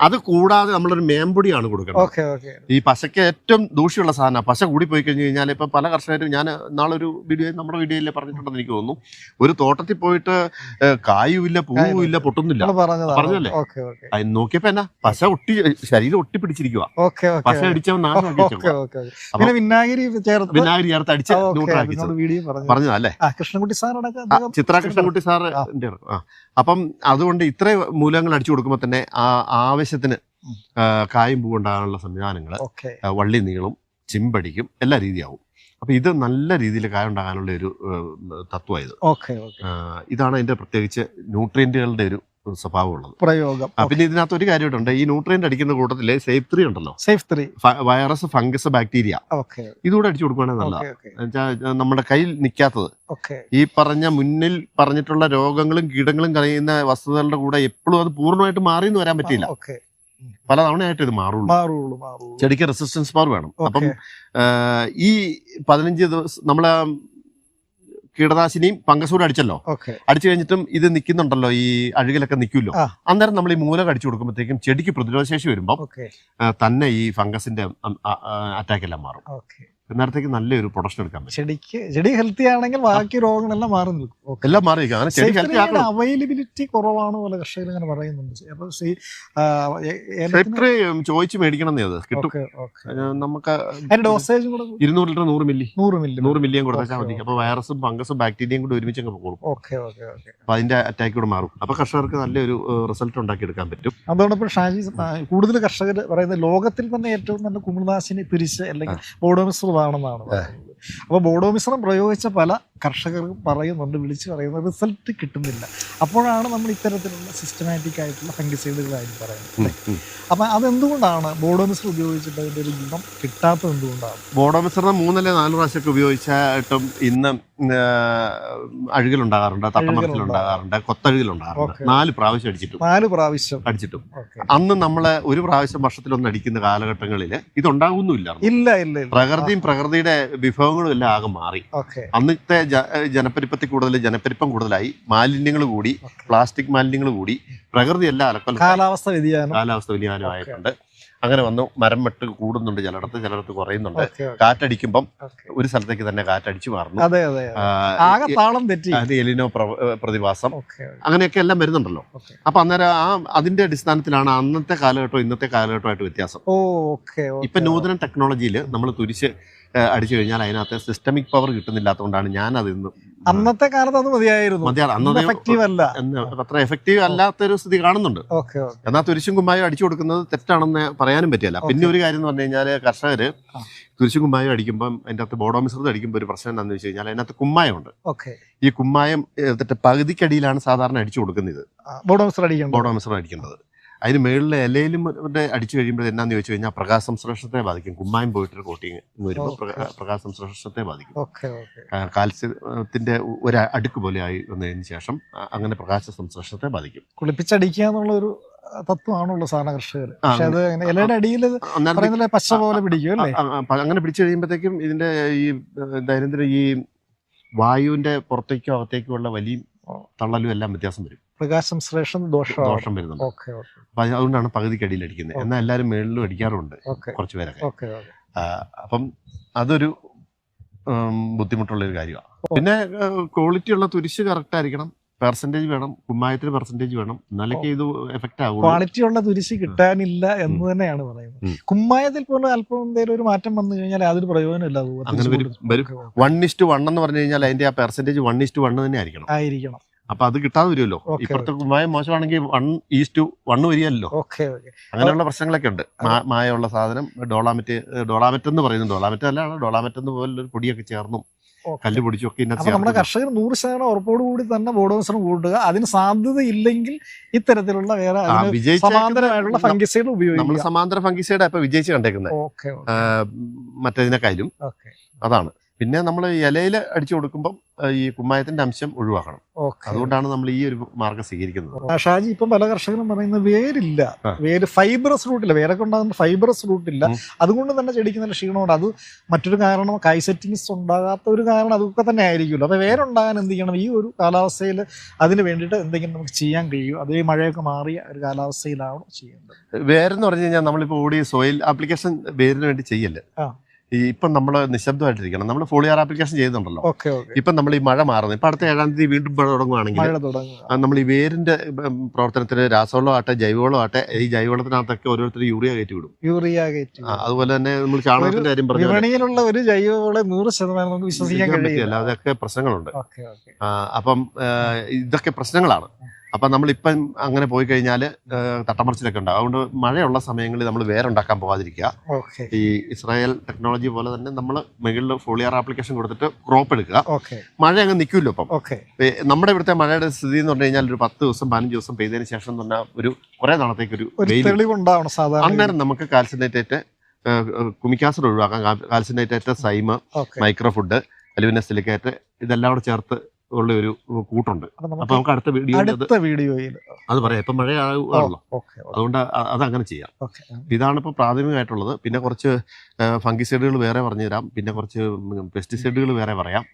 അത് കൂടാതെ നമ്മളൊരു മേമ്പൊടിയാണ് കൊടുക്കുന്നത്. ഈ പശയ്ക്ക് ഏറ്റവും ദൂഷ്യമുള്ള സാധനം പശ കൂടി പോയി കഴിഞ്ഞു കഴിഞ്ഞാൽ ഇപ്പൊ പല കർഷകരും ഞാൻ നാളൊരു വീഡിയോ നമ്മുടെ വീഡിയോയിൽ പറഞ്ഞിട്ടുണ്ടെന്ന് എനിക്ക് തോന്നുന്നു. ഒരു തോട്ടത്തിൽ പോയിട്ട് കായുമില്ല പൂവുമില്ല പൊട്ടുന്നില്ല. പറഞ്ഞല്ലേ നോക്കിയപ്പോ എന്നാ? പശ ഒട്ടി ശരീരം ഒട്ടിപ്പിടിച്ചിരിക്കുക പക്ഷെ അടിച്ചവൻ വിനാഗിരി ചേർത്ത് വിനാഗിരി ചേർത്ത് അടിച്ച് ന്യൂട്രാക്കി പറഞ്ഞതല്ലേ കൃഷ്ണൻകുട്ടി അദ്ദേഹം ചിത്ര കൃഷ്ണൻകുട്ടി സാറ് അപ്പം അതുകൊണ്ട് ഇത്രയും മൂലങ്ങൾ അടിച്ചു കൊടുക്കുമ്പോൾ തന്നെ ആ ആവശ്യത്തിന് കായും പൂവുണ്ടാകാനുള്ള സംവിധാനങ്ങൾ വള്ളി നീളും ചിമ്പടിക്കും എല്ലാ രീതിയാവും. അപ്പൊ ഇത് നല്ല രീതിയിൽ കായ ഉണ്ടാകാനുള്ള ഒരു തത്വമായത് ഇതാണ് അതിന്റെ പ്രത്യേകിച്ച് ന്യൂട്രിയന്റുകളുടെ ഒരു സ്വഭാവം ഉള്ളത് പ്രയോഗം പിന്നെ ഇതിനകത്ത് ഒരു കാര്യമായിട്ടുണ്ട് ഈ ന്യൂട്രിയന്റ് അടിക്കുന്ന കൂട്ടത്തിൽ സേഫ് ത്രീ ഉണ്ടല്ലോ. Safe three. Virus fungus bacteria. Okay. ഇതുകൂടെ അടിച്ചു കൊടുക്കുകയാണെങ്കിൽ എന്നുവെച്ചാൽ നമ്മുടെ കയ്യിൽ നിൽക്കാത്തത് ഓക്കെ. ഈ പറഞ്ഞ മുന്നിൽ പറഞ്ഞിട്ടുള്ള രോഗങ്ങളും കീടങ്ങളും കളയുന്ന വസ്തുതകളുടെ കൂടെ എപ്പോഴും അത് പൂർണമായിട്ട് മാറി എന്ന് വരാൻ പറ്റില്ല പല തവണയായിട്ട് ഇത് മാറുള്ളൂ. ചെടിക്ക് റെസിസ്റ്റൻസ് പവർ വേണം. അപ്പം ഈ പതിനഞ്ച് ദിവസം നമ്മളെ കീടനാശിനിയും ഫംഗസൂടെ അടിച്ചല്ലോ. അടിച്ചു കഴിഞ്ഞിട്ടും ഇത് നിൽക്കുന്നുണ്ടല്ലോ ഈ അഴുകിലൊക്കെ നിൽക്കുമല്ലോ. അന്നേരം നമ്മൾ ഈ മൂലം അടിച്ചു കൊടുക്കുമ്പോഴത്തേക്കും ചെടിക്ക് പ്രതിരോധശേഷി വരുമ്പോൾ തന്നെ ഈ ഫംഗസിന്റെ അറ്റാക്കെല്ലാം മാറും. ഓക്കെ അന്നേരത്തേക്ക് നല്ലൊരു പ്രൊഡക്ഷൻ എടുക്കാൻ പറ്റും. ചെടിക്ക് ചെടി ഹെൽത്തി ആണെങ്കിൽ ബാക്കി രോഗങ്ങളെല്ലാം മാറി നിൽക്കും. എല്ലാം മാറിയിരിക്കും അങ്ങനെ ചെടി ഹെൽത്തി ആക്കണം. അവൈലബിലിറ്റി കുറവാണ് പോലെ കർഷകർ ഇങ്ങനെ പറയുന്നുണ്ട്. അപ്പോൾ സെക്ടറി ചോദിച്ച് മേടിക്കണം അത്. കിട്ടും. നമുക്ക് ഡോസേജും കൂടെ ഇരുന്നൂറ് ലിറ്റർ നൂറ് മില്ലി. നൂറ് മില്ലി. നൂറ് മില്ലിയും കൊടുത്താൽ മതി. അപ്പോൾ അപ്പൊ വൈറസും ഫംഗസും ബാക്ടീരിയയും കൂടി ഒരുമിച്ച് അങ്ങ് പോകും. Okay okay okay. അപ്പൊ അതിന്റെ അറ്റാക്ക് കൂടെ മാറും. അപ്പൊ കർഷകർക്ക് നല്ലൊരു റിസൾട്ട് ഉണ്ടാക്കി എടുക്കാൻ പറ്റും. അതോടൊപ്പം ഷാജി കൂടുതൽ കർഷകർ പറയുന്നത് ലോകത്തിൽ തന്നെ ഏറ്റവും നല്ല കുമിൾനാശിനി തിരിച്ച് അല്ലെങ്കിൽ ബോഡോമിശ്രമാണെന്നാണ് പറയുന്നത് അപ്പോൾ ബോഡോമിശ്രം പ്രയോഗിച്ച പല കർഷകർക്കും പറയുന്നുണ്ട് വിളിച്ച് പറയുന്ന റിസൾട്ട് കിട്ടുന്നില്ല. അപ്പോഴാണ് നമ്മൾ ഇത്തരത്തിലുള്ള സിസ്റ്റമാറ്റിക് ആയിട്ടുള്ള ഫംഗിസൈഡുകൾ കാര്യം പറയുന്നത്. അപ്പം അതെന്തുകൊണ്ടാണ് ബോഡോമിശ്രം ഉപയോഗിച്ചിട്ട് അതിന്റെ ഒരു ഗുണം കിട്ടാത്തത് എന്തുകൊണ്ടാണ്? ബോഡോ മിശ്രം മൂന്നല്ലേ നാല് പ്രാവശ്യമൊക്കെ ഉപയോഗിച്ചിട്ടും ഇന്ന് അഴുകലുണ്ടാകാറുണ്ട് തട്ടമരത്തിലുണ്ടാകാറുണ്ട് കൊത്തഴുകലുണ്ടാകാറുണ്ട്. നാല് പ്രാവശ്യം അടിച്ചിട്ടും. നാല് പ്രാവശ്യം. അടിച്ചിട്ടും. അന്ന് നമ്മൾ ഒരു പ്രാവശ്യം വർഷത്തിലൊന്ന് അടിക്കുന്ന കാലഘട്ടങ്ങളിൽ ഇതുണ്ടാകുന്നുമില്ല ഇല്ല ഇല്ല. പ്രകൃതിയും പ്രകൃതിയുടെ വിഭവങ്ങളും എല്ലാം ആകെ മാറി. അന്നത്തെ ജനപ്പെരുപ്പത്തിൽ കൂടുതൽ ജനപ്പെരുപ്പം കൂടുതലായി. മാലിന്യങ്ങൾ കൂടി പ്ലാസ്റ്റിക് മാലിന്യങ്ങൾ കൂടി പ്രകൃതി എല്ലാം അലക്കൊല കാലാവസ്ഥ വ്യതിയാനം. കാലാവസ്ഥ വ്യതിയാനം ആയിട്ടുണ്ട് അങ്ങനെ വന്നു മരം വെട്ട് കൂടുന്നുണ്ട് ചിലയിടത്ത് ചിലയിടത്ത് കുറയുന്നുണ്ട്. കാറ്റടിക്കുമ്പം ഒരു സ്ഥലത്തേക്ക് തന്നെ കാറ്റടിച്ചു മാറുന്നു. അതെ അതെ താളം തെറ്റി. അത് എലിനോ പ്ര- പ്രതിഭാസം. അങ്ങനെയൊക്കെ എല്ലാം വരുന്നുണ്ടല്ലോ. അപ്പൊ അന്നേരം ആ അതിന്റെ അടിസ്ഥാനത്തിലാണ് അന്നത്തെ കാലഘട്ടവും ഇന്നത്തെ കാലഘട്ടമായിട്ട് വ്യത്യാസം. ഇപ്പൊ നൂതന ടെക്നോളജിയിൽ നമ്മൾ തുരിച്ച് അടിച്ചു കഴിഞ്ഞാൽ അതിനകത്ത് സിസ്റ്റമിക് പവർ കിട്ടുന്നില്ലാത്തതുകൊണ്ടാണ് ഞാൻ അത് ഇന്ന് അന്നത്തെ കാലത്ത് അത് മതിയായിരുന്നു. അത്ര എഫക്റ്റീവ് അല്ലാത്തൊരു സ്ഥിതി കാണുന്നുണ്ട്. എന്നാൽ തുരിശും കുമ്മായും അടിച്ചു കൊടുക്കുന്നത് തെറ്റാണെന്ന് പറയാനും പറ്റില്ല. പിന്നെ ഒരു കാര്യം എന്ന് പറഞ്ഞു കഴിഞ്ഞാൽ കർഷകര്. തുരിശും കുമ്മായം അടിക്കുമ്പം അതിന്റെ അകത്ത് ബോഡോ മിശ്രിതം അടിക്കുമ്പോൾ ഒരു പ്രശ്നം എന്താണെന്ന് വെച്ച് കഴിഞ്ഞാൽ അതിനകത്ത് കുമ്മായമുണ്ട്. ഓക്കെ. ഈ കുമ്മായം എന്നിട്ട് പകുതിക്കടിയിലാണ് സാധാരണ അടിച്ചു കൊടുക്കുന്നത്. ബോഡോമിശ്രം ബോർഡ് അതിന് മേളിലെ ഇലയിലും മറ്റേ അടിച്ചു കഴിയുമ്പോൾ എന്നാന്ന് ചോദിച്ചു കഴിഞ്ഞാൽ പ്രകാശ സംശ്ലേഷണത്തെ ബാധിക്കും. കുമ്മായം പോയിട്ടൊരു കോട്ടിങ് വരുമ്പോൾ പ്രകാശ സംശ്ലേഷണത്തെ ബാധിക്കും. കാൽസ്യത്തിന്റെ ഒരു അടുക്ക് പോലെ ആയി വന്നതിന് ശേഷം അങ്ങനെ പ്രകാശ സംശ്ലേഷണത്തെ ബാധിക്കും. കുളിപ്പിച്ചടിക്കുക എന്നുള്ള ഒരു തത്വമാണുള്ള സാധാരണ കർഷകർ. പക്ഷെ അത് ഇലയുടെ അടിയിൽ പശ പച്ച പോലെ പിടിക്കും അല്ലേ? അങ്ങനെ പിടിച്ചു കഴിയുമ്പോഴത്തേക്കും ഇതിന്റെ ഈ ദൈനംദിന ഈ വായുവിന്റെ പുറത്തേക്കോ അകത്തേക്കോ ഉള്ള വലിയ തള്ളലും എല്ലാം വ്യത്യാസം വരും. പ്രകാശ സംശ്ലേഷണം ദോഷം ദോഷം വരുന്നുണ്ട്. അപ്പൊ അത് അതുകൊണ്ടാണ് പകുതിക്കടിയിൽ അടിക്കുന്നത്. എന്നാൽ എല്ലാവരും മേളിലും അടിക്കാറുണ്ട് കുറച്ച് പേരൊക്കെ. അപ്പം അതൊരു ബുദ്ധിമുട്ടുള്ള ഒരു കാര്യമാണ്. പിന്നെ ക്വാളിറ്റി ഉള്ള തുരിശ് കറക്റ്റ് ആയിരിക്കണം. പെർസെന്റേജ് വേണം. കുമ്മായത്തിന് പെർസെന്റേജ് വേണം. എന്നാലൊക്കെ ഇത് എഫക്റ്റ് ആകും ക്വാളിറ്റി ഉള്ള തുരിശ് കിട്ടാനില്ല എന്ന് തന്നെയാണ് പറയുന്നത്. കുമ്മായത്തിൽ പോലും അല്പം എന്തെങ്കിലും ഒരു മാറ്റം വന്നു കഴിഞ്ഞാൽ അതൊരു പ്രയോജനമില്ല അങ്ങനെ വരും. വൺ ഇസ്റ്റ് വൺ എന്ന് പറഞ്ഞു കഴിഞ്ഞാൽ അതിന്റെ ആ പെർസെന്റേജ് വൺ ഇസ്റ്റ് വൺ തന്നെ ആയിരിക്കണം. ആയിരിക്കണം. അപ്പൊ അത് കിട്ടാതെ വരുമല്ലോ. ഇപ്പുറത്തെ മായ മോശമാണെങ്കിൽ വൺ ഈസ്റ്റ് വൺ വരികയല്ലോ അങ്ങനെയുള്ള പ്രശ്നങ്ങളൊക്കെ ഉണ്ട്. മായമുള്ള സാധനം ഡോളാമെറ്റ് ഡോളാമെറ്റ് എന്ന് പറയുന്നത് ഡോളാമെറ്റ് അല്ലാണ്ട് ഡോളാമെറ്റ് എന്ന് പോലൊരു പൊടിയൊക്കെ ചേർന്നും കല്ല് പൊടിച്ചൊക്കെ നമ്മുടെ കർഷകർ നൂറ് ശതമാനം ഉറപ്പോട് കൂടി തന്നെ ബോഡോസിനും കൂട്ടുക. അതിന് സാധ്യത ഇല്ലെങ്കിൽ ഇത്തരത്തിലുള്ള വേറെ സമാന്തരമായിട്ടുള്ള ഫംഗിസൈഡ് ഫംഗിസൈഡ് നമ്മൾ സമാന്തര ഫംഗിസൈഡ് ഇപ്പൊ വിജയിച്ച് കണ്ടേക്കുന്നത് മറ്റേതിനെക്കാളും. അതാണ്. പിന്നെ നമ്മൾ ഇലയിൽ അടിച്ചു കൊടുക്കുമ്പം ആ, ഈ കുമ്മായത്തിന്റെ അംശം ഒഴിവാക്കണം. അതുകൊണ്ടാണ് നമ്മൾ ഈ ഒരു മാർഗം സ്വീകരിക്കുന്നത്. ഷാജി ഇപ്പം പല കർഷകരും പറയുന്നത് വേരില്ല. വേര് ഫൈബറസ് റൂട്ടില്ല. വേരൊക്കെ ഉണ്ടാകുന്ന ഫൈബറസ് റൂട്ടില്ല. അതുകൊണ്ട് തന്നെ ചെടിക്ക് നല്ല ക്ഷീണമുണ്ട്. അത് മറ്റൊരു കാരണം കൈസെറ്റിങ്സ് ഉണ്ടാകാത്ത ഒരു കാരണം അതൊക്കെ തന്നെ ആയിരിക്കുമല്ലോ. അപ്പൊ വേരുണ്ടാകാൻ എന്ത് ചെയ്യണം? ഈ ഒരു കാലാവസ്ഥയിൽ അതിന് വേണ്ടിയിട്ട് എന്തെങ്കിലും നമുക്ക് ചെയ്യാൻ കഴിയും അതേ മഴയൊക്കെ മാറിയ ഒരു കാലാവസ്ഥയിലാണ് ചെയ്യേണ്ടത്? വേരെന്ന് പറഞ്ഞു കഴിഞ്ഞാൽ നമ്മളിപ്പോൾ ഓടി സോയിൽ ആപ്ലിക്കേഷൻ വേരിന് വേണ്ടി ചെയ്യല്ലേ? ആ. ഈ ഇപ്പം നമ്മൾ നിശബ്ദമായിട്ടിരിക്കണം. നമ്മൾ ഫോളിയർ ആപ്ലിക്കേഷൻ ചെയ്തിട്ടുണ്ടല്ലോ. Okay okay. ഇപ്പം നമ്മൾ ഈ മഴ മാറുന്നത്. ഇപ്പം അടുത്ത ഏഴാം തീയതി വീണ്ടും മഴ തുടങ്ങുകയാണെങ്കിൽ നമ്മൾ ഈ വേരിന്റെ പ്രവർത്തനത്തിന് രാസവളം ആട്ടെ ജൈവവളം ആട്ടെ ഈ ജൈവവളത്തിനകത്തൊക്കെ ഓരോരുത്തർ യൂറിയ കയറ്റി വിടും. യൂറിയ കയറ്റി അതുപോലെ തന്നെ നമ്മൾ ചാണകത്തിന്റെ കാര്യം പറഞ്ഞു വിപണിയിലുള്ള ഒരു ജൈവവളം നൂറ് ശതമാനം നമുക്ക് വിശ്വസിക്കാൻ കഴിയില്ല. അതൊക്കെ പ്രശ്നങ്ങളുണ്ട്. അപ്പം ഇതൊക്കെ പ്രശ്നങ്ങളാണ്. അപ്പം നമ്മളിപ്പം അങ്ങനെ പോയി കഴിഞ്ഞാൽ തട്ടമറിച്ചിലൊക്കെ ഉണ്ടാകും അതുകൊണ്ട് മഴയുള്ള സമയങ്ങളിൽ നമ്മൾ വേറെ ഉണ്ടാക്കാൻ പോകാതിരിക്കുക ഈ ഇസ്രായേൽ ടെക്നോളജി പോലെ തന്നെ നമ്മൾ മുകളിൽ ഫോളിയർ ആപ്ലിക്കേഷൻ കൊടുത്തിട്ട് ക്രോപ്പ് എടുക്കുക. മഴ അങ്ങ് നിൽക്കുമല്ലോ ഇപ്പം. നമ്മുടെ ഇവിടുത്തെ മഴയുടെ സ്ഥിതി എന്ന് പറഞ്ഞു കഴിഞ്ഞാൽ ഒരു പത്ത് ദിവസം പതിനഞ്ച് ദിവസം പെയ്തതിന് ശേഷം എന്ന് പറഞ്ഞാൽ ഒരു കുറെ നാളത്തേക്ക് ഒരു അന്നേരം നമുക്ക് കാൽസിനേറ്റേറ്റ് കുമിക്കാസർ ഒഴിവാക്കാം. കാൽസിനേറ്റേറ്റ് സൈമ മൈക്രോ ഫുഡ് അലുമിനിയം സിലിക്കേറ്റ് ഇതെല്ലാം കൂടെ ചേർത്ത് ഉള്ള ഒരു കൂട്ടുണ്ട്. അപ്പൊ നമുക്ക് അടുത്ത വീഡിയോ അടുത്ത വീഡിയോയിൽ അത് പറയാം. ഇപ്പൊ മഴ ആണല്ലോ അതുകൊണ്ട് അത് അങ്ങനെ ചെയ്യാം. ഇതാണ് ഇപ്പൊ പ്രാഥമികമായിട്ടുള്ളത്. പിന്നെ കുറച്ച് ഫംഗിസൈഡുകൾ വേറെ പറഞ്ഞു തരാം പിന്നെ കുറച്ച് പെസ്റ്റിസൈഡുകൾ വേറെ പറയാം.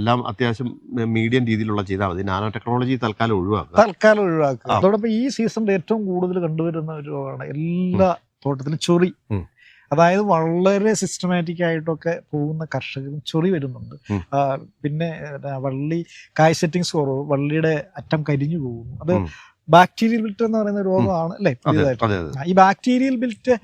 എല്ലാം അത്യാവശ്യം മീഡിയം രീതിയിലുള്ള ചെയ്താൽ മതി. നാനോ ടെക്നോളജി തൽക്കാലം ഒഴിവാക്കുക. തൽക്കാലം ഒഴിവാക്കുക. അതോടൊപ്പം ഈ സീസണിൽ ഏറ്റവും കൂടുതൽ കണ്ടുവരുന്ന ഒരു എല്ലാ തോട്ടത്തിലും ചൊറി. അതായത് വളരെ സിസ്റ്റമാറ്റിക് ആയിട്ടൊക്കെ പോകുന്ന കർഷകരും ചൊറി വരുന്നുണ്ട്. പിന്നെ വള്ളി കായ് സെറ്റിങ്സ് കുറവ് വള്ളിയുടെ അറ്റം കരിഞ്ഞു പോകുന്നു. അത് ബാക്ടീരിയൽ ബിൽറ്റ് എന്ന് പറയുന്ന രോഗമാണ് അല്ലേ? പുതിയതായിട്ട്. ഈ ബാക്ടീരിയൽ ബിൽറ്റ്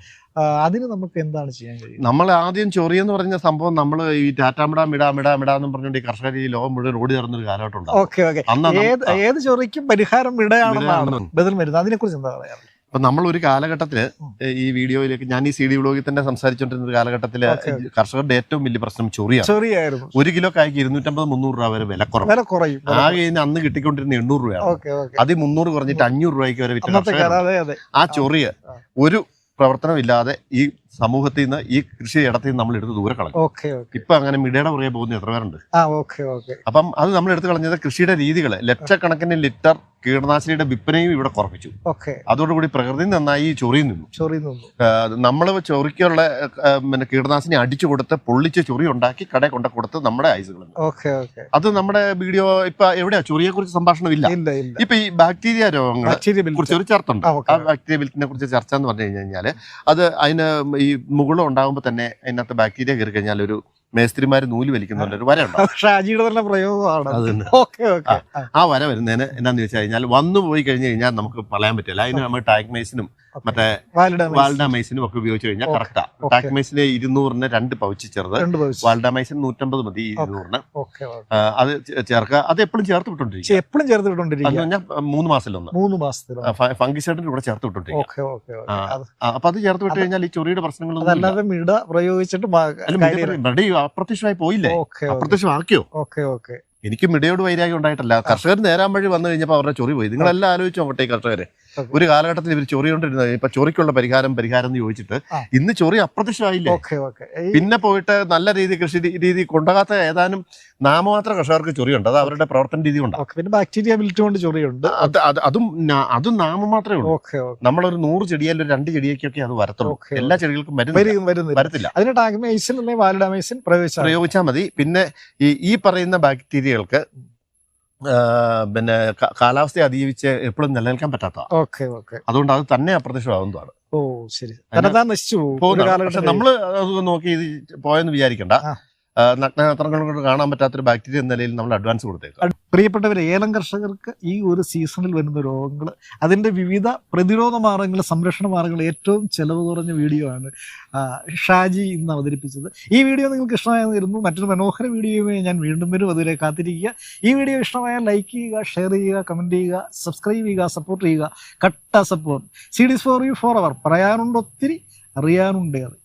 അതിന് നമുക്ക് എന്താണ് ചെയ്യാൻ കഴിയുക? നമ്മൾ ആദ്യം ചൊറി എന്ന് പറഞ്ഞ സംഭവം നമ്മൾ ഈ ടാറ്റാമിടാ മിടാ മിടാ മിടാ എന്ന് പറഞ്ഞുകൊണ്ട് ഈ കർഷകർ ഈ ലോകം മുഴുവൻ ഓടി നടന്നൊരു കാലഘട്ടം ഓക്കെ ഓക്കെ. ഏത് ഏത് ചൊറിക്കും പരിഹാരം ഇടയാണെന്നാണ് ബദൽ മരുന്ന്. അതിനെ കുറിച്ച് എന്താ പറയാ അപ്പൊ നമ്മൾ ഒരു കാലഘട്ടത്തിൽ ഈ വീഡിയോയിലേക്ക് ഞാൻ ഈ സി ഡി വ്ളോഗിൽ തന്നെ സംസാരിച്ചുകൊണ്ടിരുന്ന ഒരു ഓക്കെ. കർഷകരുടെ ഏറ്റവും വലിയ പ്രശ്നം ചൊറിയാണ്. ഒരു കിലോ കായ്ക്ക് ഇരുന്നൂറ്റമ്പത് മുന്നൂറ് രൂപ വരെ വില കുറവ്. വില കുറയും. ആകെ അന്ന് കിട്ടിക്കൊണ്ടിരുന്ന എണ്ണൂറ് രൂപയാണ്. അത് മുന്നൂറ് കുറഞ്ഞിട്ട് അഞ്ഞൂറ് രൂപയ്ക്ക് വരെ വിറ്റ ആ ചൊറിയ. ഒരു പ്രവർത്തനമില്ലാതെ ഈ സമൂഹത്തിൽ നിന്ന് ഈ കൃഷി ഇടത്തിൽ നിന്ന് നമ്മൾ എടുത്ത് ദൂരെ കളഞ്ഞു. ഇപ്പൊ അങ്ങനെ മിടയുടെ പുറകെ പോകുന്ന എത്ര പേരുണ്ട്? അപ്പം അത് നമ്മൾ എടുത്തു കളഞ്ഞത് കൃഷിയുടെ രീതികൾ ലക്ഷക്കണക്കിന് ലിറ്റർ കീടനാശിനിയുടെ വിൽപ്പനയും ഇവിടെ കുറപ്പിച്ചു. അതോടുകൂടി പ്രകൃതി നന്നായി ചൊറി നിന്നു. നമ്മൾ ചൊറിക്കുള്ള പിന്നെ കീടനാശിനി അടിച്ചു കൊടുത്ത് പൊള്ളിച്ച് ചൊറി ഉണ്ടാക്കി കടയിൽ കൊണ്ട കൊടുത്ത് നമ്മുടെ ഐസുകൾ അത് നമ്മുടെ വീഡിയോ ഇപ്പൊ എവിടെയാ? ചൊറിയെ കുറിച്ച് സംഭാഷണം ഇല്ല. ഇപ്പൊ ഈ ബാക്ടീരിയ രോഗങ്ങളെ കുറിച്ച് ഒരു ചർച്ച ഉണ്ട്. ആ. ബാക്ടീരിയ ബിൽറ്റിനെ കുറിച്ച് ചർച്ച എന്ന് പറഞ്ഞു കഴിഞ്ഞു കഴിഞ്ഞാൽ അത് അതിന് ഈ മുകുളം ഉണ്ടാകുമ്പോൾ തന്നെ അതിനകത്ത് ബാക്ടീരിയ കയറി കഴിഞ്ഞാൽ ഒരു മേസ്ത്രിമാര് നൂൽ വലിക്കുന്നുണ്ട് ഒരു വര ഷാജിയുടെ തന്നെ. പ്രയോഗമാണ് ആ വര വരുന്നതിന് എന്നാന്ന് വെച്ച് കഴിഞ്ഞാൽ വന്നു പോയി കഴിഞ്ഞു കഴിഞ്ഞാൽ നമുക്ക് പറയാൻ പറ്റില്ല. അതിന് നമ്മൾ ടാക്മൈസിനും മറ്റേ വാൽഡാമൈസിനും ഒക്കെ ഉപയോഗിച്ച് കഴിഞ്ഞാൽ കറക്റ്റാ. ടാക്മൈസിന് ഇരുന്നൂറിന് രണ്ട് പൗച്ച് ചെറുത്. വാൽഡാമൈസിന് നൂറ്റമ്പത് മതി ഇരുന്നൂറിന്. അത് ചേർക്കുക. അത് എപ്പോഴും ചേർത്ത് വിട്ടോണ്ടിരിക്കും എപ്പോഴും ചേർത്ത് വിട്ടോണ്ടിരിക്കും മൂന്ന് മാസത്തിലൊന്ന്. മൂന്ന് മാസത്തിൽ ഫംഗിസൈഡിന്റെ കൂടെ ചേർത്ത് വിട്ടോണ്ടിരിക്കും അപ്പൊ അത് ചേർത്ത് വിട്ട് കഴിഞ്ഞാൽ ഈ ചൊറിയുടെ പ്രശ്നങ്ങളൊന്നും അല്ലാതെ മിട പ്രയോഗിച്ചിട്ട് അപ്രത്യക്ഷമായി പോയില്ലേ? അപ്രത്യക്ഷമാക്കിയോ? ഓക്കെ ഓക്കെ എനിക്ക് മിടയോട് വൈരാഗ്യം ഉണ്ടായിട്ടല്ല. കർഷകർ നേരാൻ വഴി വന്നു കഴിഞ്ഞപ്പോൾ അവരുടെ ചൊറി പോയി. നിങ്ങളെല്ലാം ആലോചിച്ചു നോക്കട്ടെ ഈ കർഷകരെ. ഒരു കാലഘട്ടത്തിൽ ഇവർ ചൊറി കൊണ്ടിരുന്നത് ഇപ്പൊ ചൊറിക്കുള്ള പരിഹാരം പരിഹാരം എന്ന് ചോദിച്ചിട്ട് ഇന്ന് ചൊറി അപ്രത്യക്ഷമായില്ലേ പിന്നെ പോയിട്ട് നല്ല രീതി കൃഷി രീതി കൊണ്ടുപോകാത്ത ഏതാനും നാമമാത്ര കർഷകർക്ക് ചൊറിയുണ്ട്. അത് അവരുടെ പ്രവർത്തന രീതി ഉണ്ട് പിന്നെ ബാക്ടീരിയ ബിൽറ്റ് കൊണ്ട് ചൊറിയുണ്ട്. അത് അത് അതും നാ- അതും നാമം മാത്രമേ ഉള്ളൂ. നമ്മളൊരു നൂറ് ചെടിയിൽ ഒരു രണ്ട് ചെടിയൊക്കെ അത് വരത്തുള്ളൂ. എല്ലാ ചെടികൾക്കും വരത്തില്ല. അതിന് ടാഗ്മൈസിൻ അല്ലെങ്കിൽ വാലിഡാമൈസിൻ പ്രയോഗിച്ചാൽ പ്രയോഗിച്ചാൽ മതി. പിന്നെ ഈ ഈ പറയുന്ന ബാക്ടീരിയകൾക്ക് പിന്നെ കാലാവസ്ഥയെ അതിജീവിച്ച് എപ്പോഴും നിലനിൽക്കാൻ പറ്റാത്ത ഓക്കെ ഓക്കെ. അതുകൊണ്ട് അത് തന്നെ അപ്രത്യക്ഷമാകുന്നതാണ്. ഓ ശരി. നശിച്ചു പോകും? പക്ഷെ നമ്മൾ അത് നോക്കി ഇത് പോയെന്ന് വിചാരിക്കണ്ട. നഗ്നനേത്രങ്ങൾ കൊണ്ട് കാണാൻ പറ്റാത്തൊരു ബാക്ടീരിയ എന്ന നിലയിൽ നമ്മൾ അഡ്വാൻസ് കൊടുത്തേക്കാം. പ്രിയപ്പെട്ടവരെ ഏലം കർഷകർക്ക് ഈ ഒരു സീസണിൽ വരുന്ന രോഗങ്ങൾ അതിന്റെ വിവിധ പ്രതിരോധ മാർഗങ്ങൾ സംരക്ഷണ മാർഗങ്ങൾ ഏറ്റവും ചെലവ് കുറഞ്ഞ വീഡിയോ ആണ് ഷാജി ഇന്ന് അവതരിപ്പിച്ചത്. ഈ വീഡിയോ നിങ്ങൾക്ക് ഇഷ്ടമായെന്ന് കരുതുന്നു. മറ്റൊരു മനോഹര വീഡിയോയുമായി ഞാൻ വീണ്ടും വരും. അതുവരെ കാത്തിരിക്കുക. ഈ വീഡിയോ ഇഷ്ടമായാൽ ലൈക്ക് ചെയ്യുക ഷെയർ ചെയ്യുക കമന്റ് ചെയ്യുക സബ്സ്ക്രൈബ് ചെയ്യുക സപ്പോർട്ട് ചെയ്യുക. കട്ട support C for you for hour പറയാനുണ്ട് ഒത്തിരി അറിയാനുണ്ടേറെ